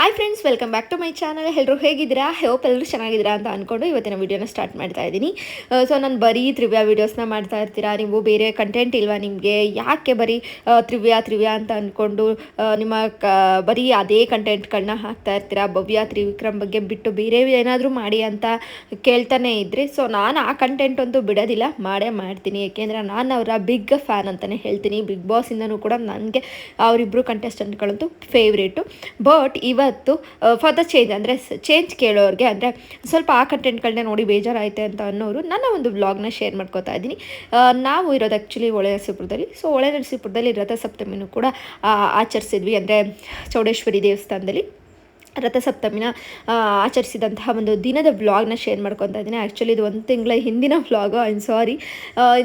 Hi friends welcome back to my channel ಎಲ್ಲರೂ ಹೇಗಿದ್ದೀರಾ? Hope ಎಲ್ಲರೂ ಚೆನ್ನಾಗಿದ್ದೀರಾ ಅಂತ ಅಂದ್ಕೊಂಡು ಇವತ್ತಿನ ವೀಡಿಯೋನ ಸ್ಟಾರ್ಟ್ ಮಾಡ್ತಾ ಇದ್ದೀನಿ. ಸೊ ನಾನು ಬರೀ ತ್ರಿವ್ಯಾ ವೀಡಿಯೋಸ್ನ ಮಾಡ್ತಾ ಇರ್ತೀರಾ? ನೀವು ಬೇರೆ ಕಂಟೆಂಟ್ ಇಲ್ವಾ ನಿಮಗೆ? ಯಾಕೆ ಬರೀ ತ್ರಿವ್ಯ ತ್ರಿವ್ಯಾ ತ್ರಿವ್ಯಾ ಅಂತ ಅಂದ್ಕೊಂಡು ನಿಮ್ಮ ಕ ಬರೀ ಅದೇ ಕಂಟೆಂಟ್ಗಳನ್ನ ಹಾಕ್ತಾ ಇರ್ತೀರಾ? ಭವ್ಯ, ತ್ರಿವಿಕ್ರಮ್ ಬಗ್ಗೆ ಬಿಟ್ಟು ಬೇರೆ ಏನಾದರೂ ಮಾಡಿ ಅಂತ ಕೇಳ್ತಾನೆ ಇದ್ರಿ ಸೊ ನಾನು ಆ ಕಂಟೆಂಟ್ ಅಂತೂ ಬಿಡೋದಿಲ್ಲ. ಮಾಡೇ ಮಾಡ್ತೀನಿ. ಏಕೆಂದರೆ ನಾನು ಅವರ ಬಿಗ್ ಫ್ಯಾನ್ ಅಂತಲೇ ಹೇಳ್ತೀನಿ. ಬಿಗ್ ಬಾಸಿಂದನೂ ಕೂಡ ನನಗೆ ಅವರಿಬ್ಬರು ಕಂಟೆಸ್ಟೆಂಟ್ಗಳಂತೂ ಫೇವ್ರೇಟು ಬಟ್ ಇವತ್ತು ಫಾರ್ ದ ಚೇಂಜ್ ಅಂದರೆ ಚೇಂಜ್ ಕೇಳೋರಿಗೆ, ಅಂದರೆ ಸ್ವಲ್ಪ ಆ ಕಂಟೆಂಟ್ಗಳನ್ನ ನೋಡಿ ಬೇಜಾರಾಯಿತೆ ಅಂತ ಅನ್ನೋರು ನನ್ನ ಒಂದು ವ್ಲಾಗ್ನ ಶೇರ್ ಮಾಡ್ಕೋತಾ ಇದ್ದೀನಿ. ನಾವು ಇರೋದು ಆ್ಯಕ್ಚುಲಿ ಒಳೆ ನರಸೀಪುರದಲ್ಲಿ. ಸೊ ಒಳೆ ನರಸೀಪುರದಲ್ಲಿ ರಥಸಪ್ತಮಿನೂ ಕೂಡ ಆಚರಿಸಿದ್ವಿ. ಅಂದರೆ ಚೌಡೇಶ್ವರಿ ದೇವಸ್ಥಾನದಲ್ಲಿ. ರಥಸಪ್ತಮಿನ ಆಚರಿಸಿದಂತಹ ಒಂದು ದಿನದ ವ್ಲಾಗ್ನ ಶೇರ್ ಮಾಡ್ಕೊತಾ ಇದ್ದೀನಿ. ಆ್ಯಕ್ಚುಲಿ ಇದು ಒಂದು ತಿಂಗಳ ಹಿಂದಿನ ವ್ಲಾಗು ಐ ಆಮ್ ಸಾರಿ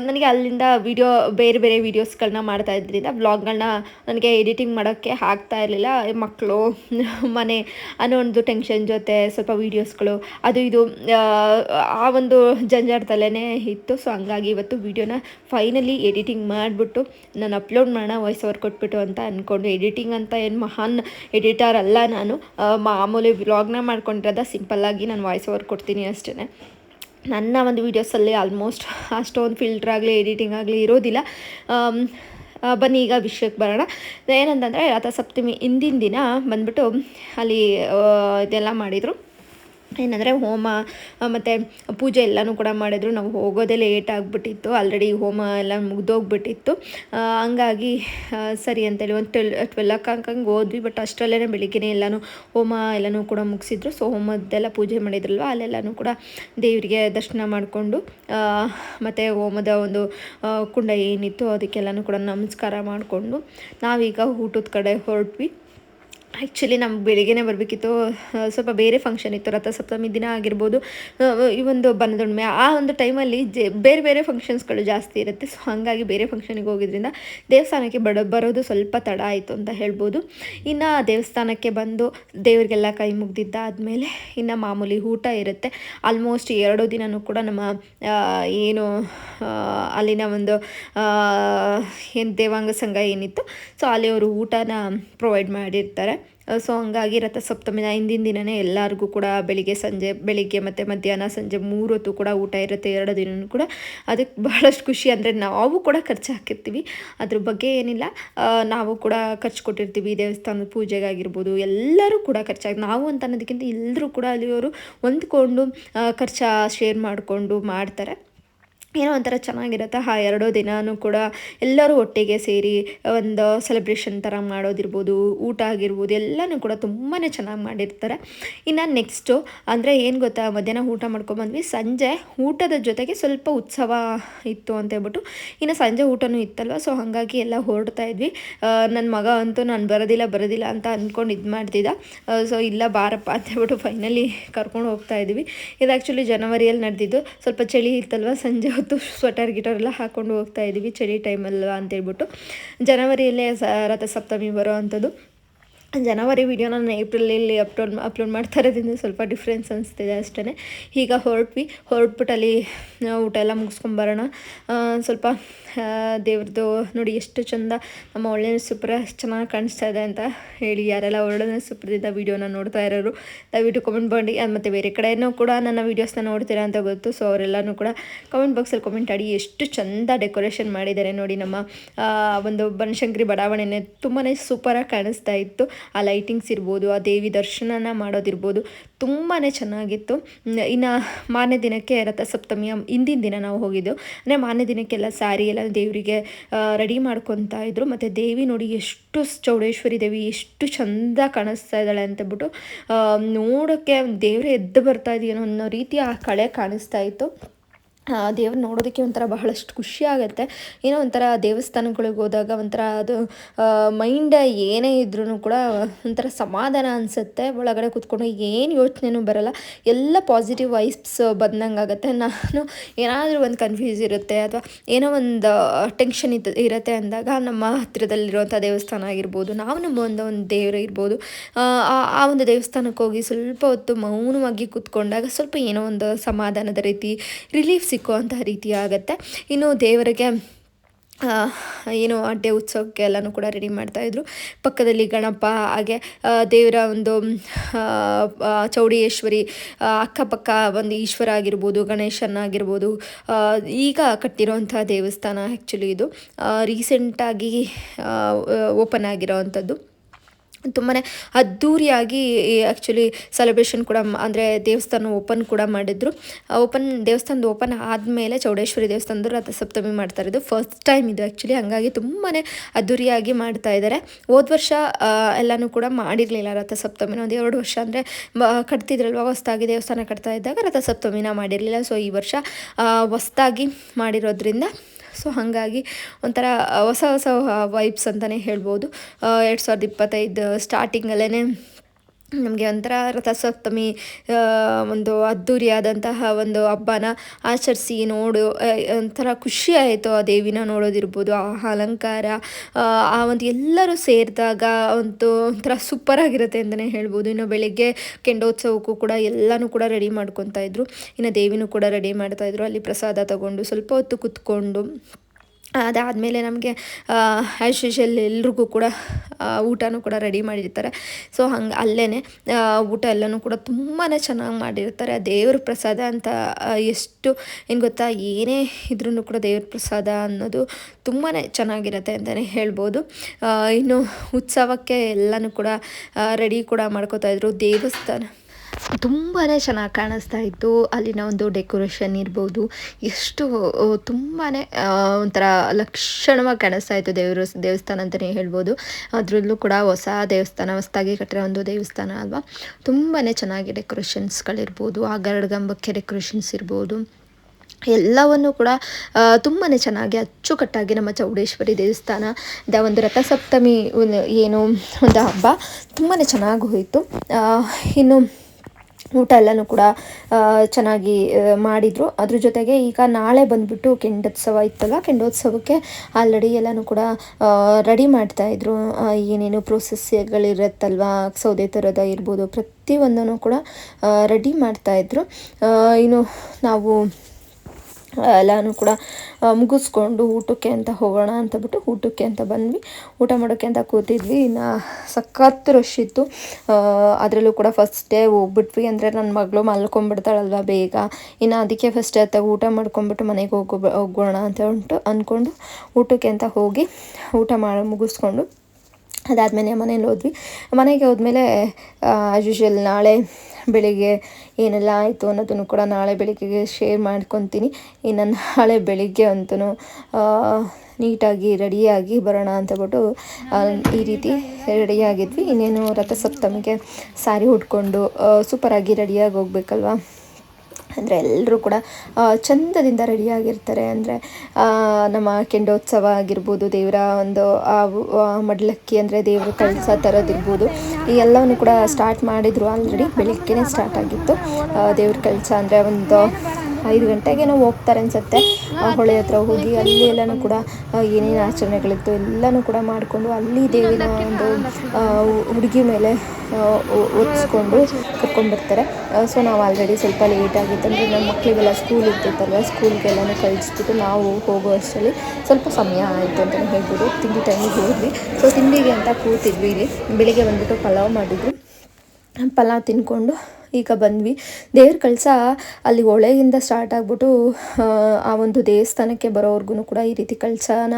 ನನಗೆ ಅಲ್ಲಿಂದ ವಿಡಿಯೋ ಬೇರೆ ಬೇರೆ ವೀಡಿಯೋಸ್ಗಳನ್ನ ಮಾಡ್ತಾ ಇದ್ರಿಂದ ವ್ಲಾಗ್ಗಳನ್ನ ನನಗೆ ಎಡಿಟಿಂಗ್ ಮಾಡೋಕ್ಕೆ ಆಗ್ತಾ ಇರಲಿಲ್ಲ. ಮಕ್ಕಳು ಮನೆ ಅನ್ನೋ ಒಂದು ಟೆನ್ಷನ್ ಜೊತೆ ಸ್ವಲ್ಪ ವೀಡಿಯೋಸ್ಗಳು ಅದು ಇದು ಆ, ಒಂದು ಜಂಜಾಟದಲ್ಲೇ ಇತ್ತು. ಸೊ ಹಂಗಾಗಿ ಇವತ್ತು ವೀಡಿಯೋನ ಫೈನಲಿ ಎಡಿಟಿಂಗ್ ಮಾಡಿಬಿಟ್ಟು ನಾನು ಅಪ್ಲೋಡ್ ಮಾಡೋಣ ವಾಯ್ಸ್ ಓವರ್ ಕೊಟ್ಬಿಟ್ಟು ಅಂತ ಅಂದ್ಕೊಂಡು ಎಡಿಟಿಂಗ್ ಅಂತ ಏನು ಮಹಾನ್ ಎಡಿಟರ್ ಅಲ್ಲ ನಾನು. ಮಾಮೂಲಿ ವ್ಲಾಗ್ನ ಮಾಡ್ಕೊಂಡಿರೋದ ಸಿಂಪಲ್ಲಾಗಿ ನಾನು ವಾಯ್ಸ್ ಓವರ್ ಕೊಡ್ತೀನಿ ಅಷ್ಟೇ ನನ್ನ ಒಂದು ವೀಡಿಯೋಸಲ್ಲಿ ಆಲ್ಮೋಸ್ಟ್ ಅಷ್ಟೊಂದು ಫಿಲ್ಟರ್ ಆಗಲಿ ಎಡಿಟಿಂಗ್ ಆಗಲಿ ಇರೋದಿಲ್ಲ. ಬನ್ನಿ ಈಗ ವಿಷಯಕ್ಕೆ ಬರೋಣ. ಏನಂತಂದರೆ ರಥಸಪ್ತಮಿ ಹಿಂದಿನ ದಿನ ಬಂದ್ಬಿಟ್ಟು ಅಲ್ಲಿ ಇದೆಲ್ಲ ಮಾಡಿದರು. ಏನಂದರೆ ಹೋಮ ಮತ್ತು ಪೂಜೆ ಎಲ್ಲನೂ ಕೂಡ ಮಾಡಿದ್ರು. ನಾವು ಹೋಗೋದೇ ಲೇಟ್ ಆಗಿಬಿಟ್ಟಿತ್ತು. ಆಲ್ರೆಡಿ ಹೋಮ ಎಲ್ಲ ಮುಗ್ದೋಗ್ಬಿಟ್ಟಿತ್ತು. ಹಂಗಾಗಿ ಸರಿ ಅಂತೇಳಿ ಒಂದು ಟ್ವೆಲ್ ಟ್ವೆಲ್ ಹಂಗೆ ಹೋದ್ವಿ. ಬಟ್ ಅಷ್ಟರಲ್ಲೇ ಬೆಳಿಗ್ಗೆನೇ ಎಲ್ಲನೂ ಹೋಮ ಎಲ್ಲನೂ ಕೂಡ ಮುಗಿಸಿದ್ರು. ಸೊ ಹೋಮದ್ದೆಲ್ಲ ಪೂಜೆ ಮಾಡಿದ್ರಲ್ವ? ಅಲ್ಲೆಲ್ಲನೂ ಕೂಡ ದೇವರಿಗೆ ದರ್ಶನ ಮಾಡಿಕೊಂಡು ಮತ್ತು ಹೋಮದ ಒಂದು ಕುಂಡ ಏನಿತ್ತು ಅದಕ್ಕೆಲ್ಲನೂ ಕೂಡ ನಮಸ್ಕಾರ ಮಾಡಿಕೊಂಡು ನಾವೀಗ ಊಟದ ಕಡೆ ಹೊರಟ್ವಿ. ಆ್ಯಕ್ಚುಲಿ ನಮ್ಗೆ ಬೆಳಿಗ್ಗೆನೇ ಬರಬೇಕಿತ್ತು. ಸ್ವಲ್ಪ ಬೇರೆ ಫಂಕ್ಷನ್ ಇತ್ತು, ರಥಸಪ್ತಮಿ ದಿನ ಆಗಿರ್ಬೋದು. ಈ ಒಂದು ಬನದುಣ್ಮೆ ಆ ಒಂದು ಟೈಮಲ್ಲಿ ಜೆ, ಬೇರೆ ಬೇರೆ ಫಂಕ್ಷನ್ಸ್ಗಳು ಜಾಸ್ತಿ ಇರುತ್ತೆ. ಸೊ ಹಾಗಾಗಿ ಬೇರೆ ಫಂಕ್ಷನಿಗೆ ಹೋಗಿದ್ರಿಂದ ದೇವಸ್ಥಾನಕ್ಕೆ ಬಡ, ಬರೋದು ಸ್ವಲ್ಪ ತಡ ಆಯಿತು ಅಂತ ಹೇಳ್ಬೋದು. ಇನ್ನು ದೇವಸ್ಥಾನಕ್ಕೆ ಬಂದು ದೇವರಿಗೆಲ್ಲ ಕೈ ಮುಗ್ದಿದ್ದಾದಮೇಲೆ ಇನ್ನು ಮಾಮೂಲಿ ಊಟ ಇರುತ್ತೆ. ಆಲ್ಮೋಸ್ಟ್ ಎರಡು ದಿನವೂ ಕೂಡ ನಮ್ಮ ಏನು ಅಲ್ಲಿನ ಒಂದು ಏನು ದೇವಾಂಗ ಸಂಘ ಏನಿತ್ತು, ಸೊ ಅಲ್ಲಿ ಅವರು ಊಟನ ಪ್ರೊವೈಡ್ ಮಾಡಿರ್ತಾರೆ. ಸೊ ಹಂಗಾಗಿ ರಥಸಪ್ತಮಿನ ಹಿಂದಿನ ದಿನವೇ ಎಲ್ಲರಿಗೂ ಕೂಡ ಬೆಳಿಗ್ಗೆ ಸಂಜೆ, ಬೆಳಿಗ್ಗೆ ಮತ್ತು ಮಧ್ಯಾಹ್ನ ಸಂಜೆ ಮೂರು ಹೊತ್ತು ಕೂಡ ಊಟ ಇರುತ್ತೆ, ಎರಡು ದಿನವೂ ಕೂಡ. ಅದಕ್ಕೆ ಬಹಳಷ್ಟು ಖುಷಿ ಅಂದರೆ ನಾವು ಕೂಡ ಖರ್ಚು ಹಾಕಿರ್ತೀವಿ. ಅದ್ರ ಬಗ್ಗೆ ಏನಿಲ್ಲ. ನಾವು ಕೂಡ ಖರ್ಚು ಕೊಟ್ಟಿರ್ತೀವಿ. ದೇವಸ್ಥಾನದ ಪೂಜೆಗಾಗಿರ್ಬೋದು, ಎಲ್ಲರೂ ಕೂಡ ಖರ್ಚಾಗಿ ನಾವು ಅಂತ ಅನ್ನೋದಕ್ಕಿಂತ ಎಲ್ಲರೂ ಕೂಡ ಅಲ್ಲಿಯವರು ಹೊಂದ್ಕೊಂಡು ಖರ್ಚು ಶೇರ್ ಮಾಡಿಕೊಂಡು ಮಾಡ್ತಾರೆ. ಏನೋ ಒಂಥರ ಚೆನ್ನಾಗಿರುತ್ತೆ. ಆ ಎರಡು ದಿನವೂ ಕೂಡ ಎಲ್ಲರೂ ಒಟ್ಟಿಗೆ ಸೇರಿ ಒಂದು ಸೆಲೆಬ್ರೇಷನ್ ಥರ ಮಾಡೋದಿರ್ಬೋದು, ಊಟ ಆಗಿರ್ಬೋದು, ಎಲ್ಲನೂ ಕೂಡ ತುಂಬಾ ಚೆನ್ನಾಗಿ ಮಾಡಿರ್ತಾರೆ. ಇನ್ನು ನೆಕ್ಸ್ಟು ಅಂದರೆ ಏನು ಗೊತ್ತಾ, ಮಧ್ಯಾಹ್ನ ಊಟ ಮಾಡ್ಕೊಂಬಂದ್ವಿ ಸಂಜೆ ಊಟದ ಜೊತೆಗೆ ಸ್ವಲ್ಪ ಉತ್ಸವ ಇತ್ತು ಅಂತ ಹೇಳ್ಬಿಟ್ಟು, ಇನ್ನು ಸಂಜೆ ಊಟನೂ ಇತ್ತಲ್ವ ಸೊ ಹಾಗಾಗಿ ಎಲ್ಲ ಹೊರಡ್ತಾ ಇದ್ವಿ. ನನ್ನ ಮಗ ಅಂತೂ ನಾನು ಬರೋದಿಲ್ಲ ಬರೋದಿಲ್ಲ ಅಂತ ಅಂದ್ಕೊಂಡು ಇದು ಮಾಡ್ತಿದ್ದ. ಸೊ ಇಲ್ಲ ಬಾರಪ್ಪ ಅಂತ ಹೇಳ್ಬಿಟ್ಟು ಫೈನಲಿ ಕರ್ಕೊಂಡು ಹೋಗ್ತಾ ಇದ್ವಿ. ಇದು ಆ್ಯಕ್ಚುಲಿ ಜನವರಿಯಲ್ಲಿ ನಡೆದಿದ್ದು. ಸ್ವಲ್ಪ ಚಳಿ ಇತ್ತಲ್ವ, ಸಂಜೆ ಹೊತ್ತು ಸ್ವೆಟರ್ ಗಿಟರ್ ಎಲ್ಲ ಹಾಕ್ಕೊಂಡು ಹೋಗ್ತಾ ಇದ್ದೀವಿ ಚಳಿ ಟೈಮಲ್ಲ ಅಂತೇಳ್ಬಿಟ್ಟು. ಜನವರಿಯಲ್ಲೇ ರಥಸಪ್ತಮಿ ಬರೋ ಅಂಥದ್ದು ಜನವರಿ ವಿಡಿಯೋ ನಾನು ಏಪ್ರಿಲಲ್ಲಿ ಅಪ್ಲೋಡ್ ಅಪ್ಲೋಡ್ ಮಾಡ್ತಾ ಇರೋದ್ರಿಂದ ಸ್ವಲ್ಪ ಡಿಫ್ರೆನ್ಸ್ ಅನಿಸ್ತಿದೆ ಅಷ್ಟೇ ಈಗ ಹೊರಟ್ವಿ ಹೊರಟ್ಬಿಟ್ಟು ಅಲ್ಲಿ ಊಟ ಎಲ್ಲ ಮುಗಿಸ್ಕೊಂಬರೋಣ. ಸ್ವಲ್ಪ ದೇವ್ರದ್ದು ನೋಡಿ ಎಷ್ಟು ಚಂದ ನಮ್ಮ ಒಳ್ಳೆ ಸೂಪರ್ ಚೆನ್ನಾಗಿ ಕಾಣಿಸ್ತಾ ಇದೆ ಅಂತ ಹೇಳಿ ಯಾರೆಲ್ಲ ಒಳ್ಳೆ ಸೂಪರ್ದಿಂದ ವೀಡಿಯೋನ ನೋಡ್ತಾ ಇರೋರು, ದಯವಿಟ್ಟು ಕಮೆಂಟ್ ಮಾಡಿ. ಮತ್ತು ಬೇರೆ ಕಡೆಯೂ ಕೂಡ ನನ್ನ ವೀಡಿಯೋಸ್ನ ನೋಡ್ತೀರಾ ಅಂತ ಗೊತ್ತು. ಸೊ ಅವರೆಲ್ಲನೂ ಕೂಡ ಕಮೆಂಟ್ ಬಾಕ್ಸಲ್ಲಿ ಕಮೆಂಟ್ ಮಾಡಿ ಎಷ್ಟು ಚಂದ ಡೆಕೋರೇಷನ್ ಮಾಡಿದ್ದಾರೆ ನೋಡಿ ನಮ್ಮ ಒಂದು ಬನಶಂಕರಿ ಬಡಾವಣೆನೇ ತುಂಬಾ ಸೂಪರಾಗಿ ಕಾಣಿಸ್ತಾ ಇತ್ತು. ಆ ಲೈಟಿಂಗ್ಸ್ ಇರ್ಬೋದು, ಆ ದೇವಿ ದರ್ಶನನ ಮಾಡೋದಿರ್ಬೋದು ತುಂಬಾ ಚೆನ್ನಾಗಿತ್ತು. ಇನ್ನು ಮಾರನೇ ದಿನಕ್ಕೆ ರಥಸಪ್ತಮಿಯ ಹಿಂದಿನ ದಿನ ನಾವು ಹೋಗಿದ್ದೆವು ಅಂದರೆ ಮಾರನೇ ದಿನಕ್ಕೆಲ್ಲ ಸ್ಯಾರಿ ಎಲ್ಲ ದೇವರಿಗೆ ರೆಡಿ ಮಾಡ್ಕೊತಾ ಇದ್ರು. ಮತ್ತು ದೇವಿ ನೋಡಿ ಎಷ್ಟು ಚೌಡೇಶ್ವರಿ ದೇವಿ ಎಷ್ಟು ಚಂದ ಕಾಣಿಸ್ತಾ ಇದ್ದಾಳೆ ಅಂತಬಿಟ್ಟು ನೋಡೋಕ್ಕೆ ದೇವರೇ ಎದ್ದು ಬರ್ತಾ ಇದೆಯೇನೋ ಅನ್ನೋ ರೀತಿ ಆ ಕಳೆ ಕಾಣಿಸ್ತಾ ಇತ್ತು. ದೇವ್ರು ನೋಡೋದಕ್ಕೆ ಒಂಥರ ಬಹಳಷ್ಟು ಖುಷಿ ಆಗುತ್ತೆ. ಏನೋ ಒಂಥರ ದೇವಸ್ಥಾನಗಳಿಗೆ ಹೋದಾಗ ಒಂಥರ ಅದು ಮೈಂಡ್ ಏನೇ ಇದ್ರೂ ಕೂಡ ಒಂಥರ ಸಮಾಧಾನ ಅನಿಸುತ್ತೆ. ಒಳಗಡೆ ಕೂತ್ಕೊಂಡು ಏನು ಯೋಚನೆನೂ ಬರಲ್ಲ. ಎಲ್ಲ ಪಾಸಿಟಿವ್ ವೈಬ್ಸ್ ಬಂದಂಗೆ ಆಗುತ್ತೆ. ನಾನು ಏನಾದರೂ ಒಂದು ಕನ್ಫ್ಯೂಸ್ ಇರುತ್ತೆ ಅಥವಾ ಏನೋ ಒಂದು ಟೆನ್ಷನ್ ಇದ್ದ ಇರುತ್ತೆ ಅಂದಾಗ ನಮ್ಮ ಹತ್ತಿರದಲ್ಲಿರುವಂಥ ದೇವಸ್ಥಾನ ಆಗಿರ್ಬೋದು, ನಾವು ನಮ್ಮ ಒಂದು ಒಂದು ದೇವರು ಇರ್ಬೋದು, ಆ ಒಂದು ದೇವಸ್ಥಾನಕ್ಕೆ ಹೋಗಿ ಸ್ವಲ್ಪ ಹೊತ್ತು ಮೌನವಾಗಿ ಕೂತ್ಕೊಂಡಾಗ ಸ್ವಲ್ಪ ಏನೋ ಒಂದು ಸಮಾಧಾನದ ರೀತಿ ರಿಲೀಫ್ ಸಿಕ್ಕುವಂಥ ರೀತಿ ಆಗುತ್ತೆ. ಇನ್ನು ದೇವರಿಗೆ ಏನು ಅಡ್ಡೆ ಉತ್ಸವಕ್ಕೆ ಎಲ್ಲನೂ ಕೂಡ ರೆಡಿ ಮಾಡ್ತಾಯಿದ್ರು ಪಕ್ಕದಲ್ಲಿ ಗಣಪ, ಹಾಗೆ ದೇವರ ಒಂದು ಚೌಡೇಶ್ವರಿ ಅಕ್ಕಪಕ್ಕ ಒಂದು ಈಶ್ವರ ಆಗಿರ್ಬೋದು ಗಣೇಶನಾಗಿರ್ಬೋದು ಈಗ ಕಟ್ಟಿರೋಂಥ ದೇವಸ್ಥಾನ ಆ್ಯಕ್ಚುಲಿ ಇದು. ರೀಸೆಂಟಾಗಿ ಓಪನ್ ಆಗಿರೋವಂಥದ್ದು. ತುಂಬಾ ಅದ್ಧೂರಿಯಾಗಿ ಆ್ಯಕ್ಚುಲಿ ಸೆಲೆಬ್ರೇಷನ್ ಕೂಡ ಅಂದರೆ ದೇವಸ್ಥಾನ ಓಪನ್ ಕೂಡ ಮಾಡಿದ್ರು. ಓಪನ್ ದೇವಸ್ಥಾನದ ಓಪನ್ ಆದಮೇಲೆ ಚೌಡೇಶ್ವರಿ ದೇವಸ್ಥಾನದ ರಥಸಪ್ತಮಿ ಮಾಡ್ತಾ ಇರೋದು. ಫಸ್ಟ್ ಟೈಮ್ ಇದು ಆ್ಯಕ್ಚುಲಿ ಹಂಗಾಗಿ ತುಂಬಾ ಅದ್ಧೂರಿಯಾಗಿ ಮಾಡ್ತಾ ಇದ್ದಾರೆ ಹೋದ ವರ್ಷ ಎಲ್ಲನೂ ಕೂಡ ಮಾಡಿರಲಿಲ್ಲ ರಥಸಪ್ತಮಿನ. ಒಂದು ಎರಡು ವರ್ಷ ಅಂದರೆ ಕಟ್ತಿದ್ರಲ್ವ ಹೊಸ್ತಾಗಿ ದೇವಸ್ಥಾನ ಕಟ್ತಾ ಇದ್ದಾಗ ರಥಸಪ್ತಮಿನ ಮಾಡಿರಲಿಲ್ಲ. ಸೊ ಈ ವರ್ಷ ಹೊಸ್ತಾಗಿ ಮಾಡಿರೋದ್ರಿಂದ ಸೊ ಹಾಗಾಗಿ ಒಂಥರ ಹೊಸ ಹೊಸ ವೈಬ್ಸ್ ಅಂತಲೇ ಹೇಳ್ಬೋದು. ಎರಡು ಸಾವಿರದ ಇಪ್ಪತ್ತೈದು ಸ್ಟಾರ್ಟಿಂಗಲ್ಲೇ ನಮಗೆ ಒಂಥರ ರಥಸಪ್ತಮಿ ಒಂದು ಅದ್ಧೂರಿಯಾದಂತಹ ಒಂದು ಹಬ್ಬನ ಆಚರಿಸಿ ನೋಡು ಒಂಥರ ಖುಷಿ ಆಯಿತು ಆ ದೇವಿನ ನೋಡೋದಿರ್ಬೋದು ಆ ಅಲಂಕಾರ ಆ, ಆ ಒಂದು ಎಲ್ಲರೂ ಸೇರಿದಾಗ ಒಂದು ಒಂಥರ ಸೂಪರ್ ಆಗಿರುತ್ತೆ ಅಂತಲೇ ಹೇಳ್ಬೋದು. ಇನ್ನು ಬೆಳಗ್ಗೆ ಕೆಂಡೋತ್ಸವಕ್ಕೂ ಕೂಡ ಎಲ್ಲನೂ ಕೂಡ ರೆಡಿ ಮಾಡ್ಕೊತಾ ಇದ್ರು. ಇನ್ನು ದೇವಿನೂ ಕೂಡ ರೆಡಿ ಮಾಡ್ತಾಯಿದ್ರು ಅಲ್ಲಿ ಪ್ರಸಾದ ತಗೊಂಡು ಸ್ವಲ್ಪ ಹೊತ್ತು ಕುತ್ಕೊಂಡು ಅದಾದಮೇಲೆ ನಮಗೆ ಆ್ಯಸ್ ಯೂಶಲ್ ಎಲ್ರಿಗೂ ಕೂಡ ಊಟನೂ ಕೂಡ ರೆಡಿ ಮಾಡಿರ್ತಾರೆ. ಸೊ ಹಂಗೆ ಅಲ್ಲೇ ಊಟ ಎಲ್ಲನೂ ಕೂಡ ತುಂಬಾ ಚೆನ್ನಾಗಿ ಮಾಡಿರ್ತಾರೆ. ದೇವ್ರ ಪ್ರಸಾದ ಅಂತ ಎಷ್ಟು, ಏನು ಗೊತ್ತಾ, ಏನೇ ಇದ್ರೂ ಕೂಡ ದೇವ್ರ ಪ್ರಸಾದ ಅನ್ನೋದು ತುಂಬಾ ಚೆನ್ನಾಗಿರುತ್ತೆ ಅಂತಲೇ ಹೇಳ್ಬೋದು. ಇನ್ನು ಉತ್ಸವಕ್ಕೆ ಎಲ್ಲನೂ ಕೂಡ ರೆಡಿ ಕೂಡ ಮಾಡ್ಕೋತಾ ಇದ್ರು ದೇವಸ್ಥಾನ. ತುಂಬಾ ಚೆನ್ನಾಗಿ ಕಾಣಿಸ್ತಾ ಇತ್ತು. ಅಲ್ಲಿನ ಒಂದು ಡೆಕೋರೇಷನ್ ಇರ್ಬೋದು. ಎಷ್ಟು ತುಂಬಾ ಒಂಥರ ಲಕ್ಷಣವಾಗಿ ಕಾಣಿಸ್ತಾ ಇತ್ತು ದೇವರು, ದೇವಸ್ಥಾನ ಅಂತಲೇ ಹೇಳ್ಬೋದು. ಅದರಲ್ಲೂ ಕೂಡ ಹೊಸ ದೇವಸ್ಥಾನ, ಹೊಸದಾಗಿ ಕಟ್ಟಿರೋ ಒಂದು ದೇವಸ್ಥಾನ ಅಲ್ವಾ? ತುಂಬಾ ಚೆನ್ನಾಗಿ ಡೆಕೋರೇಷನ್ಸ್ಗಳಿರ್ಬೋದು ಆ ಗರಡ್ಗಂಬಕ್ಕೆ ಡೆಕೋರೇಷನ್ಸ್ ಇರ್ಬೋದು. ಎಲ್ಲವನ್ನು ಕೂಡ ತುಂಬಾ ಚೆನ್ನಾಗಿ ಅಚ್ಚುಕಟ್ಟಾಗಿ ನಮ್ಮ ಚೌಡೇಶ್ವರಿ ದೇವಸ್ಥಾನ, ದ ಒಂದು ರಥಸಪ್ತಮಿ ಏನು, ಒಂದು ಹಬ್ಬ ತುಂಬಾ ಚೆನ್ನಾಗಿ ಹೋಯಿತು. ಇನ್ನು ಊಟ ಎಲ್ಲನೂ ಕೂಡ ಚೆನ್ನಾಗಿ ಮಾಡಿದರು. ಅದ್ರ ಜೊತೆಗೆ ಈಗ ನಾಳೆ ಬಂದುಬಿಟ್ಟು ಕೆಂಡೋತ್ಸವ ಇತ್ತಲ್ಲ, ಕೆಂಡೋತ್ಸವಕ್ಕೆ ಆಲ್ರೆಡಿ ಎಲ್ಲನೂ ಕೂಡ ರೆಡಿ ಮಾಡ್ತಾಯಿದ್ರು ಏನೇನು ಪ್ರೊಸೆಸ್ಗಳಿರುತ್ತಲ್ವ ಸೌದೆ ಥರದ ಇರ್ಬೋದು, ಪ್ರತಿಯೊಂದನ್ನು ಕೂಡ ರೆಡಿ ಮಾಡ್ತಾಯಿದ್ರು ಇನ್ನು ನಾವು ಎಲ್ಲನೂ ಕೂಡ ಮುಗಿಸ್ಕೊಂಡು ಊಟಕ್ಕೆ ಅಂತ ಹೋಗೋಣ ಅಂತ ಬಿಟ್ಟು ಊಟಕ್ಕೆ ಅಂತ ಬಂದ್ವಿ. ಊಟ ಮಾಡೋಕ್ಕೆ ಅಂತ ಕೂತಿದ್ವಿ. ಇನ್ನು ಸಖತ್ ರಶ್ ಇತ್ತು. ಅದರಲ್ಲೂ ಕೂಡ ಫಸ್ಟ್ ಡೇ ಹೋಗ್ಬಿಟ್ವಿ. ಅಂದರೆ ನನ್ನ ಮಗಳು ಮಲ್ಕೊಂಡ್ಬಿಡ್ತಾಳಲ್ವ ಬೇಗ. ಇನ್ನು ಅದಕ್ಕೆ ಫಸ್ಟ್ ಡೇ ಅತ್ತಾಗ ಊಟ ಮಾಡ್ಕೊಂಬಿಟ್ಟು ಮನೆಗೆ ಹೋಗೋ, ಹೋಗೋಣ ಅಂತ ಉಂಟು ಅಂದ್ಕೊಂಡು ಊಟಕ್ಕೆ ಅಂತ ಹೋಗಿ ಊಟ ಮಾಡಿ, ಮುಗಿಸ್ಕೊಂಡು ಅದಾದಮೇಲೆ ಮನೇಲಿ ಹೋದ್ವಿ. ಮನೆಗೆ ಹೋದ್ಮೇಲೆ ಆ್ಯಸ್ ಯೂಶುವಲ್ ನಾಳೆ ಬೆಳಿಗ್ಗೆ ಏನೆಲ್ಲ ಆಯಿತು ಅನ್ನೋದನ್ನು ಕೂಡ ನಾಳೆ ಬೆಳಿಗ್ಗೆಗೆ ಶೇರ್ ಮಾಡ್ಕೊತೀನಿ. ಇನ್ನು ನಾಳೆ ಬೆಳಿಗ್ಗೆ ಅಂತೂ ನೀಟಾಗಿ ರೆಡಿಯಾಗಿ ಬರೋಣ ಅಂತ ಬಿಟ್ಟು ಈ ರೀತಿ ರೆಡಿಯಾಗಿದ್ವಿ ಇನ್ನೇನು ರಥಸಪ್ತಮಿಗೆ ಸಾರಿ ಉಟ್ಕೊಂಡು ಸೂಪರಾಗಿ ರೆಡಿಯಾಗಿ ಹೋಗ್ಬೇಕಲ್ವಾ? ಅಂದರೆ ಎಲ್ಲರೂ ಕೂಡ ಚಂದದಿಂದ ರೆಡಿಯಾಗಿರ್ತಾರೆ ಅಂದರೆ ನಮ್ಮ ಕೆಂಡೋತ್ಸವ ಆಗಿರ್ಬೋದು, ದೇವರ ಒಂದು ಮಡ್ಲಕ್ಕಿ ಅಂದರೆ ದೇವರು ಕಳಸ ತರೋದಿರ್ಬೋದು. ಈ ಎಲ್ಲವನ್ನು ಕೂಡ ಸ್ಟಾರ್ಟ್ ಮಾಡಿದರು ಆಲ್ರೆಡಿ ಬೆಳಗ್ಗೆನೇ ಸ್ಟಾರ್ಟ್ ಆಗಿತ್ತು. ದೇವ್ರ ಕಳಸ ಅಂದರೆ ಒಂದು ಐದು ಗಂಟೆಗೇನೋ ಹೋಗ್ತಾರೆ ಅನ್ಸುತ್ತೆ. ಹೊಳೆ ಹತ್ರ ಹೋಗಿ ಅಲ್ಲಿ ಎಲ್ಲನೂ ಕೂಡ ಏನೇನು ಆಚರಣೆಗಳಿತ್ತು ಎಲ್ಲನೂ ಕೂಡ ಮಾಡಿಕೊಂಡು ಅಲ್ಲಿ ದೇವಿನ ಒಂದು ಹುಡುಗಿ ಮೇಲೆ ಒತ್ತಿಸ್ಕೊಂಡು ಕರ್ಕೊಂಡ್ಬರ್ತಾರೆ. ಸೊ ನಾವು ಆಲ್ರೆಡಿ ಸ್ವಲ್ಪ ಲೇಟ್ ಆಗಿತ್ತು. ಅಂದರೆ ನಮ್ಮ ಮಕ್ಕಳಿಗೆಲ್ಲ ಸ್ಕೂಲ್ ಇರ್ತಿತ್ತಲ್ವ? ಸ್ಕೂಲ್ಗೆಲ್ಲನೂ ಕಳಿಸ್ಬಿಟ್ಟು ನಾವು ಹೋಗೋ ಅಷ್ಟರಲ್ಲಿ ಸ್ವಲ್ಪ ಸಮಯ ಆಯಿತು ಅಂತಲೇ ಹೇಳ್ಬೋದು. ತಿಂಡಿ ಟೈಮಿಗೆ ಹೋದ್ವಿ. ಸೊ ತಿಂಡಿಗೆ ಅಂತ ಕೂತಿದ್ವಿ ಇಲ್ಲಿ. ಬೆಳಿಗ್ಗೆ ಬಂದುಬಿಟ್ಟು ಪಲಾವ್ ಮಾಡಿದ್ರು ಪಲಾವ್ ತಿನ್ಕೊಂಡು ಈಗ ಬಂದ್ವಿ. ದೇವ್ರ ಕಳಸ ಅಲ್ಲಿ ಹೊಳೆಯಿಂದ ಸ್ಟಾರ್ಟ್ ಆಗ್ಬಿಟ್ಟು, ಆ ಒಂದು ದೇವಸ್ಥಾನಕ್ಕೆ ಬರೋವರೆಗೂ ಕೂಡ ಈ ರೀತಿ ಕಳಸನ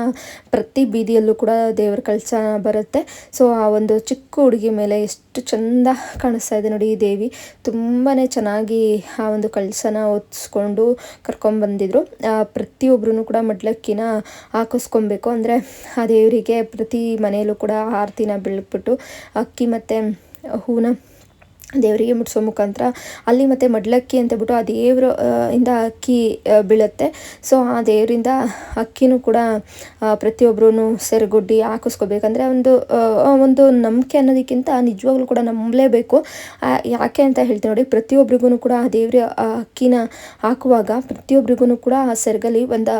ಪ್ರತಿ ಬೀದಿಯಲ್ಲೂ ಕೂಡ ದೇವ್ರ ಕಳಸ ಬರುತ್ತೆ. ಸೊ ಆ ಒಂದು ಚಿಕ್ಕ ಹುಡುಗಿ ಮೇಲೆ ಎಷ್ಟು ಚಂದ ಕಾಣಿಸ್ತಾ ಇದೆ ನೋಡಿ ಈ ದೇವಿ. ತುಂಬಾ ಚೆನ್ನಾಗಿ ಆ ಒಂದು ಕಳಸನ ಒತ್ಸ್ಕೊಂಡು ಕರ್ಕೊಂಬಂದಿದ್ರು ಪ್ರತಿಯೊಬ್ಬರೂ ಕೂಡ ಮಡ್ಲಕ್ಕಿನ ಹಾಕಿಸ್ಕೊಬೇಕು. ಅಂದರೆ ಆ ದೇವರಿಗೆ ಪ್ರತಿ ಮನೆಯಲ್ಲೂ ಕೂಡ ಆರತಿನ ಬೆಳಗ್ಬಿಟ್ಟು ಅಕ್ಕಿ ಮತ್ತು ಹೂನ ದೇವರಿಗೆ ಮುಟ್ಸೋ ಮುಖಾಂತರ ಅಲ್ಲಿ ಮತ್ತು ಮಡ್ಲಕ್ಕಿ ಅಂತ ಬಿಟ್ಟು ಆ ದೇವ್ರ ಇಂದ ಅಕ್ಕಿ ಬೀಳುತ್ತೆ. ಸೊ ಆ ದೇವರಿಂದ ಅಕ್ಕಿನೂ ಕೂಡ ಪ್ರತಿಯೊಬ್ಬರೂ ಸೆರಗೊಡ್ಡಿ ಹಾಕಿಸ್ಕೋಬೇಕಂದ್ರೆ ಒಂದು ಒಂದು ನಂಬಿಕೆ ಅನ್ನೋದಕ್ಕಿಂತ ನಿಜವಾಗ್ಲೂ ಕೂಡ ನಂಬಲೇಬೇಕು. ಯಾಕೆ ಅಂತ ಹೇಳ್ತೀನಿ ನೋಡಿ ಪ್ರತಿಯೊಬ್ಬರಿಗೂ ಕೂಡ ಆ ದೇವ್ರ ಅಕ್ಕಿನ ಹಾಕುವಾಗ ಪ್ರತಿಯೊಬ್ಬರಿಗೂ ಕೂಡ ಆ ಸೆರಗಲ್ಲಿ ಒಂದು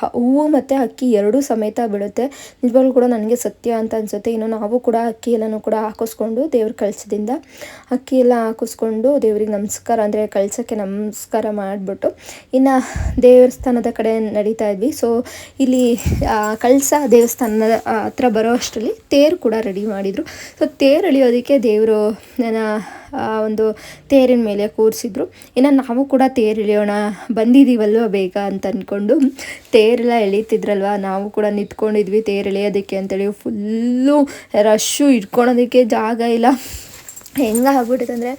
ಹೂವು ಮತ್ತು ಅಕ್ಕಿ ಎರಡೂ ಸಮೇತ ಬೀಳುತ್ತೆ. ನಿಜವಾಗ್ಲೂ ಕೂಡ ನನಗೆ ಸತ್ಯ ಅಂತ ಅನಿಸುತ್ತೆ. ಇನ್ನು ನಾವು ಕೂಡ ಅಕ್ಕಿ ಎಲ್ಲನೂ ಕೂಡ ಹಾಕಿಸ್ಕೊಂಡು ದೇವ್ರ ಕಳಿಸದಿಂದ ಅಕ್ಕಿ ಎಲ್ಲ ಹಾಕಿಸ್ಕೊಂಡು ದೇವ್ರಿಗೆ ನಮಸ್ಕಾರ, ಅಂದರೆ ಕಳ್ಸೋಕ್ಕೆ ನಮಸ್ಕಾರ ಮಾಡಿಬಿಟ್ಟು ಇನ್ನು ದೇವಸ್ಥಾನದ ಕಡೆ ನಡೀತಾ ಇದ್ವಿ. ಸೊ ಇಲ್ಲಿ ಕಳಸ ದೇವಸ್ಥಾನದ ಹತ್ರ ಬರೋ ಅಷ್ಟರಲ್ಲಿ ತೇರು ಕೂಡ ರೆಡಿ ಮಾಡಿದರು. ಸೊ ತೇರು ಎಳಿಯೋದಕ್ಕೆ ದೇವರು, ನನ್ನ ಒಂದು ತೇರಿನ ಮೇಲೆ ಕೂರಿಸಿದ್ರು. ಇನ್ನು ನಾವು ಕೂಡ ತೇರು ಎಳೆಯೋಣ ಬಂದಿದ್ದೀವಲ್ವ ಬೇಗ ಅಂತ ಅಂದ್ಕೊಂಡು ತೇರೆಲ್ಲ ಎಳೀತಿದ್ರಲ್ವ? ನಾವು ಕೂಡ ನಿಂತ್ಕೊಂಡಿದ್ವಿ ತೇರು ಎಳೆಯೋದಕ್ಕೆ ಅಂತೇಳಿ. ಫುಲ್ಲು ರಶ್ಶು ಇಟ್ಕೊಳೋದಕ್ಕೆ ಜಾಗ ಇಲ್ಲ. ಹೆಂಗೆ ಆಗ್ಬಿಟ್ಟಿದೆ ಅಂದರೆ